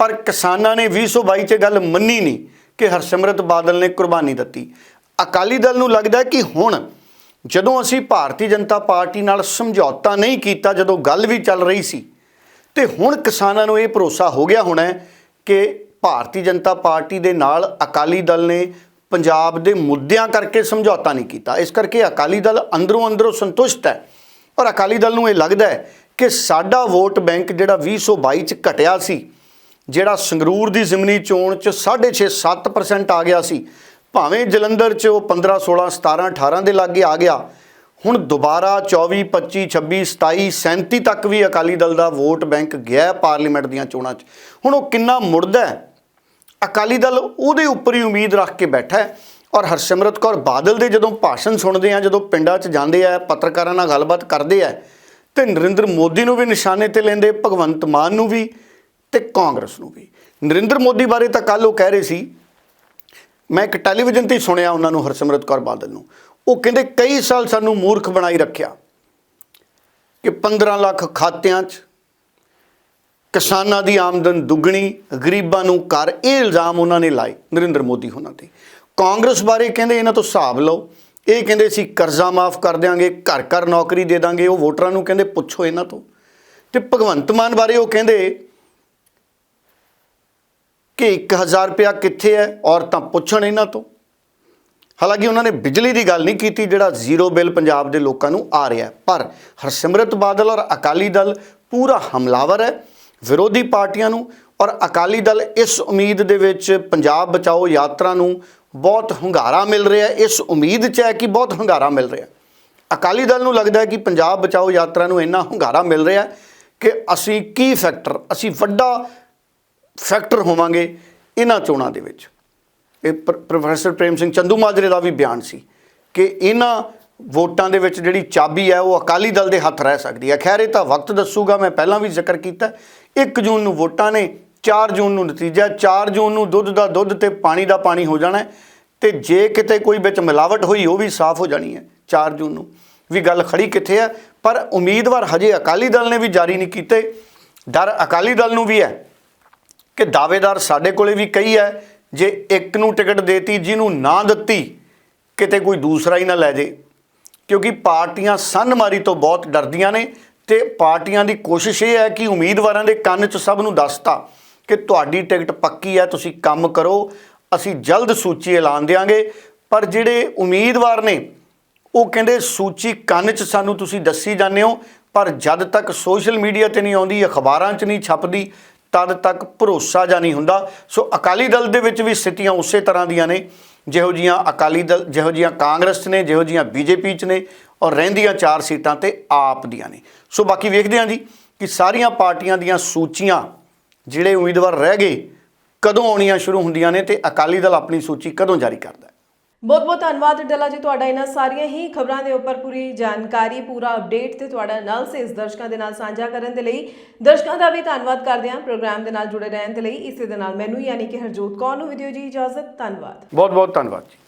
[SPEAKER 2] ਪਰ ਕਿਸਾਨਾਂ ਨੇ 2022 'ਚ ਗੱਲ ਮੰਨੀ ਨਹੀਂ ਕਿ ਹਰਸਿਮਰਤ ਬਾਦਲ ਨੇ ਕੁਰਬਾਨੀ ਦਿੱਤੀ। ਅਕਾਲੀ ਦਲ ਨੂੰ ਲੱਗਦਾ ਕਿ ਹੁਣ ਜਦੋਂ ਅਸੀਂ ਭਾਰਤੀ ਜਨਤਾ ਪਾਰਟੀ ਨਾਲ ਸਮਝੌਤਾ ਨਹੀਂ ਕੀਤਾ, ਜਦੋਂ ਗੱਲ ਵੀ ਚੱਲ ਰਹੀ ਸੀ, ਤੇ ਹੁਣ ਕਿਸਾਨਾਂ ਨੂੰ ਇਹ ਭਰੋਸਾ ਹੋ ਗਿਆ ਹੋਣਾ ਕਿ ਭਾਰਤੀ ਜਨਤਾ ਪਾਰਟੀ ਦੇ ਨਾਲ ਅਕਾਲੀ ਦਲ ਨੇ ਪੰਜਾਬ ਦੇ ਮੁੱਦਿਆਂ ਕਰਕੇ ਸਮਝੌਤਾ ਨਹੀਂ ਕੀਤਾ। ਇਸ ਕਰਕੇ ਅਕਾਲੀ ਦਲ ਅੰਦਰੋਂ ਅੰਦਰੋਂ ਸੰਤੁਸ਼ਟ ਹੈ। ਔਰ ਅਕਾਲੀ ਦਲ ਨੂੰ ਇਹ ਲੱਗਦਾ ਹੈ ਕਿ ਸਾਡਾ ਵੋਟ ਬੈਂਕ ਜਿਹੜਾ 2022 ਚ ਘਟਿਆ ਸੀ, ਜਿਹੜਾ ਸੰਗਰੂਰ ਦੀ ਜ਼ਿਮਨੀ ਚੋਣ ਚ 6.5 7% ਆ ਗਿਆ ਸੀ, ਭਾਵੇਂ ਜਲੰਧਰ ਚ ਉਹ 15 16 17 18 ਦੇ ਲਾਗੇ ਆ ਗਿਆ, ਹੁਣ ਦੁਬਾਰਾ 24 25 26 27 37 ਤੱਕ ਵੀ ਅਕਾਲੀ ਦਲ ਦਾ ਵੋਟ ਬੈਂਕ ਗਿਆ ਪਾਰਲੀਮੈਂਟ ਦੀਆਂ ਚੋਣਾਂ 'ਚ। ਹੁਣ ਉਹ ਕਿੰਨਾ ਮੁੜਦਾ ਹੈ? ਅਕਾਲੀ ਦਲ ਉਹਦੇ ਉੱਪਰ ਹੀ ਉਮੀਦ ਰੱਖ ਕੇ ਬੈਠਾ ਹੈ ਔਰ ਹਰਸਿਮਰਤ ਕੌਰ ਬਾਦਲ ਦੇ ਜਦੋਂ ਭਾਸ਼ਣ ਸੁਣਦੇ ਆ, ਜਦੋਂ ਪਿੰਡਾਂ 'ਚ ਜਾਂਦੇ ਆ, ਪੱਤਰਕਾਰਾਂ ਨਾਲ ਗੱਲਬਾਤ ਕਰਦੇ ਆ, ਤੇ ਨਰਿੰਦਰ ਮੋਦੀ ਨੂੰ ਵੀ ਨਿਸ਼ਾਨੇ ਤੇ ਲੈਂਦੇ, ਭਗਵੰਤ ਮਾਨ ਨੂੰ ਵੀ ਤੇ ਕਾਂਗਰਸ ਨੂੰ ਵੀ। ਨਰਿੰਦਰ ਮੋਦੀ ਬਾਰੇ ਤਾਂ ਕੱਲ ਉਹ ਕਹਿ ਰਹੇ ਸੀ, ਮੈਂ ਇੱਕ ਟੈਲੀਵਿਜ਼ਨ ਤੇ ਹੀ ਸੁਣਿਆ ਉਹਨਾਂ ਨੂੰ ਹਰਸਿਮਰਤ ਕੌਰ ਬਾਦਲ ਨੂੰ। ਉਹ ਕਹਿੰਦੇ ਕਈ ਸਾਲ ਸਾਨੂੰ ਮੂਰਖ ਬਣਾਈ ਰੱਖਿਆ ਕਿ 15 ਲੱਖ ਖਾਤਿਆਂ 'ਚ ਕਿਸਾਨਾਂ ਦੀ ਆਮਦਨ ਦੁੱਗਣੀ, ਗਰੀਬਾਂ ਨੂੰ ਕਰ ਇਹ ਇਲਜ਼ਾਮ ਉਹਨਾਂ ਨੇ ਲਾਏ, ਨਰਿੰਦਰ ਮੋਦੀ ਉਹਨਾਂ ਤੇ। ਕਾਂਗਰਸ ਬਾਰੇ ਕਹਿੰਦੇ ਇਹਨਾਂ ਤੋਂ ਹਿਸਾਬ ਲਓ। ਇਹ ਕਹਿੰਦੇ ਸੀ ਕਰਜ਼ਾ ਮਾਫ ਕਰ ਦਿਆਂਗੇ, ਘਰ ਘਰ ਨੌਕਰੀ ਦੇ ਦਾਂਗੇ। ਉਹ ਵੋਟਰਾਂ ਨੂੰ ਕਹਿੰਦੇ ਪੁੱਛੋ ਇਹਨਾਂ ਤੋਂ। ਤੇ ਭਗਵੰਤ ਮਾਨ ਬਾਰੇ ਉਹ ਕਹਿੰਦੇ ਕਿ 1000 ਰੁਪਇਆ ਕਿੱਥੇ ਹੈ, ਔਰਤਾਂ ਪੁੱਛਣ ਇਹਨਾਂ ਤੋਂ। ਹਾਲਾਂਕਿ ਉਹਨਾਂ ਨੇ ਬਿਜਲੀ ਦੀ ਗੱਲ ਨਹੀਂ ਕੀਤੀ, ਜਿਹੜਾ ਜ਼ੀਰੋ ਬਿੱਲ ਪੰਜਾਬ ਦੇ ਲੋਕਾਂ ਨੂੰ ਆ ਰਿਹਾ ਪਰ ਹਰਸਿਮਰਤ ਬਾਦਲ ਔਰ ਅਕਾਲੀ ਦਲ ਪੂਰਾ ਹਮਲਾਵਰ ਹੈ। ਵਿਰੋਧੀ ਪਾਰਟੀਆਂ ਨੂੰ ਔਰ ਅਕਾਲੀ ਦਲ ਇਸ ਉਮੀਦ ਦੇ ਵਿੱਚ ਪੰਜਾਬ ਬਚਾਓ ਯਾਤਰਾ ਨੂੰ ਬਹੁਤ ਹੰਗਾਰਾ ਮਿਲ ਰਿਹਾ ਇਸ ਉਮੀਦ 'ਚ ਹੈ ਕਿ ਬਹੁਤ ਹੰਗਾਰਾ ਮਿਲ ਰਿਹਾ ਅਕਾਲੀ ਦਲ ਨੂੰ ਲੱਗਦਾ ਹੈ ਕਿ ਪੰਜਾਬ ਬਚਾਓ ਯਾਤਰਾ ਨੂੰ ਇੰਨਾ ਹੰਗਾਰਾ ਮਿਲ ਰਿਹਾ ਕਿ ਅਸੀਂ ਕੀ ਫੈਕਟਰ, ਅਸੀਂ ਵੱਡਾ ਫੈਕਟਰ ਹੋਵਾਂਗੇ ਇਹਨਾਂ ਚੋਣਾਂ ਦੇ ਵਿੱਚ। ਇਹ ਪ੍ਰ- ਪ੍ਰੋਫੈਸਰ ਪ੍ਰੇਮ ਸਿੰਘ ਚੰਦੂ ਮਾਜਰੇ ਦਾ ਵੀ ਬਿਆਨ ਸੀ ਕਿ ਇਹਨਾਂ ਵੋਟਾਂ ਦੇ ਵਿੱਚ ਜਿਹੜੀ ਚਾਬੀ ਹੈ ਉਹ ਅਕਾਲੀ ਦਲ ਦੇ ਹੱਥ ਰਹਿ ਸਕਦੀ ਹੈ। ਖੈਰ, ਇਹ ਤਾਂ ਵਕਤ ਦੱਸੂਗਾ, ਮੈਂ ਪਹਿਲਾਂ ਵੀ ਜ਼ਿਕਰ ਕੀਤਾ 1 ਜੂਨ ਨੂੰ ਵੋਟਾਂ ਨੇ 4 ਜੂਨ ਨੂੰ ਨਤੀਜਾ 4 ਜੂਨ ਨੂੰ ਦੁੱਧ ਦਾ ਦੁੱਧ ਤੇ ਪਾਣੀ ਦਾ ਪਾਣੀ ਹੋ ਜਾਣਾ ਹੈ ਤੇ ਜੇ ਕਿਤੇ ਕੋਈ ਵਿੱਚ ਮਿਲਾਵਟ ਹੋਈ, ਉਹ ਵੀ ਸਾਫ਼ ਹੋ ਜਾਣੀ ਹੈ 4 ਜੂਨ ਨੂੰ। ਵੀ ਗੱਲ ਖੜੀ ਕਿੱਥੇ ਹੈ? ਪਰ ਉਮੀਦਵਾਰ ਹਜੇ ਅਕਾਲੀ ਦਲ ਨੇ ਵੀ ਜਾਰੀ ਨਹੀਂ ਕੀਤੇ। ਡਰ ਅਕਾਲੀ ਦਲ ਨੂੰ ਵੀ ਹੈ ਕਿ ਦਾਅਵੇਦਾਰ ਸਾਡੇ ਕੋਲੇ ਵੀ ਕਈ ਹੈ। ਜੇ ਇੱਕ ਨੂੰ ਟਿਕਟ ਦੇਤੀ, ਜਿਹਨੂੰ ਨਾ ਦਿੱਤੀ, ਕਿਤੇ ਕੋਈ ਦੂਸਰਾ ਹੀ ਨਾ ਲੈ ਜੇ। ਕਿਉਂਕਿ ਪਾਰਟੀਆਂ ਸੰਨਮਾਰੀ ਤੋਂ ਬਹੁਤ ਡਰਦੀਆਂ ਨੇ। ਤੇ ਪਾਰਟੀਆਂ ਦੀ ਕੋਸ਼ਿਸ਼ ਇਹ ਹੈ ਕਿ ਉਮੀਦਵਾਰਾਂ ਦੇ ਕੰਨ 'ਚ ਸਭ ਨੂੰ ਦੱਸਤਾ ਕਿ ਤੁਹਾਡੀ ਟਿਕਟ ਪੱਕੀ ਹੈ, ਤੁਸੀਂ ਕੰਮ ਕਰੋ, ਅਸੀਂ ਜਲਦ ਸੂਚੀ ਐਲਾਨ ਦੇਵਾਂਗੇ ਪਰ ਜਿਹੜੇ ਉਮੀਦਵਾਰ ਨੇ, ਉਹ ਕਹਿੰਦੇ ਸੂਚੀ ਕੰਨ 'ਚ ਸਾਨੂੰ ਤੁਸੀਂ ਦੱਸੀ ਜਾਂਦੇ ਹੋ, ਪਰ ਜਦ ਤੱਕ ਸੋਸ਼ਲ ਮੀਡੀਆ ਤੇ ਨਹੀਂ ਆਉਂਦੀ, ਅਖਬਾਰਾਂ 'ਚ ਨਹੀਂ ਛਪਦੀ, ਤਦ ਤੱਕ ਭਰੋਸਾ ਜਾਂ ਨਹੀਂ ਹੁੰਦਾ। ਸੋ ਅਕਾਲੀ ਦਲ ਦੇ ਵਿੱਚ ਵੀ ਸਥਿਤੀਆਂ ਉਸੇ ਤਰ੍ਹਾਂ ਦੀਆਂ ਨੇ, ਜਿਹੋ ਜੀਆਂ ਅਕਾਲੀ ਦਲ, ਜਿਹੋ ਜੀਆਂ ਕਾਂਗਰਸ 'ਚ ਨੇ, ਜਿਹੋ ਜੀਆਂ ਬੀਜੇਪੀ 'ਚ ਨੇ ਔਰ ਰਹਿੰਦੀਆਂ ਚਾਰ ਸੀਟਾਂ ਤੇ ਆਪ ਦੀਆਂ ਨੇ। ਸੋ ਬਾਕੀ ਵੇਖਦੇ ਹਾਂ ਜੀ ਕਿ ਸਾਰੀਆਂ ਪਾਰਟੀਆਂ ਦੀਆਂ ਸੂਚੀਆਂ ਜਿਹੜੇ ਉਮੀਦਵਾਰ ਰਹਿ ਗਏ ਕਦੋਂ ਆਉਣੀਆਂ ਸ਼ੁਰੂ ਹੁੰਦੀਆਂ ਨੇ ਤੇ ਅਕਾਲੀ ਦਲ ਆਪਣੀ ਸੂਚੀ ਕਦੋਂ ਜਾਰੀ ਕਰਦਾ ਹੈ।
[SPEAKER 1] ਬਹੁਤ ਬਹੁਤ ਧੰਨਵਾਦ ਡੱਲਾ ਜੀ ਤੁਹਾਡਾ ਇਹਨਾਂ ਸਾਰੀਆਂ ਹੀ ਖਬਰਾਂ ਦੇ ਉੱਪਰ ਪੂਰੀ ਜਾਣਕਾਰੀ ਪੂਰਾ ਅਪਡੇਟ ਤੇ ਤੁਹਾਡਾ ਅਨਾਲਿਸਿਸ ਦਰਸ਼ਕਾਂ ਦੇ ਨਾਲ ਸਾਂਝਾ ਕਰਨ ਦੇ ਲਈ। ਦਰਸ਼ਕਾਂ ਦਾ ਵੀ ਧੰਨਵਾਦ ਕਰਦੇ ਹਾਂ ਪ੍ਰੋਗਰਾਮ ਦੇ ਨਾਲ ਜੁੜੇ ਰਹਿਣ ਦੇ ਲਈ। ਇਸੇ ਦੇ ਨਾਲ ਮੈਨੂੰ ਯਾਨੀ ਕਿ ਹਰਜੋਤ ਕੌਰ ਨੂੰ ਵੀਡੀਓ ਜੀ ਇਜਾਜ਼ਤ। ਧੰਨਵਾਦ।
[SPEAKER 2] ਬਹੁਤ ਬਹੁਤ ਧੰਨਵਾਦ ਜੀ।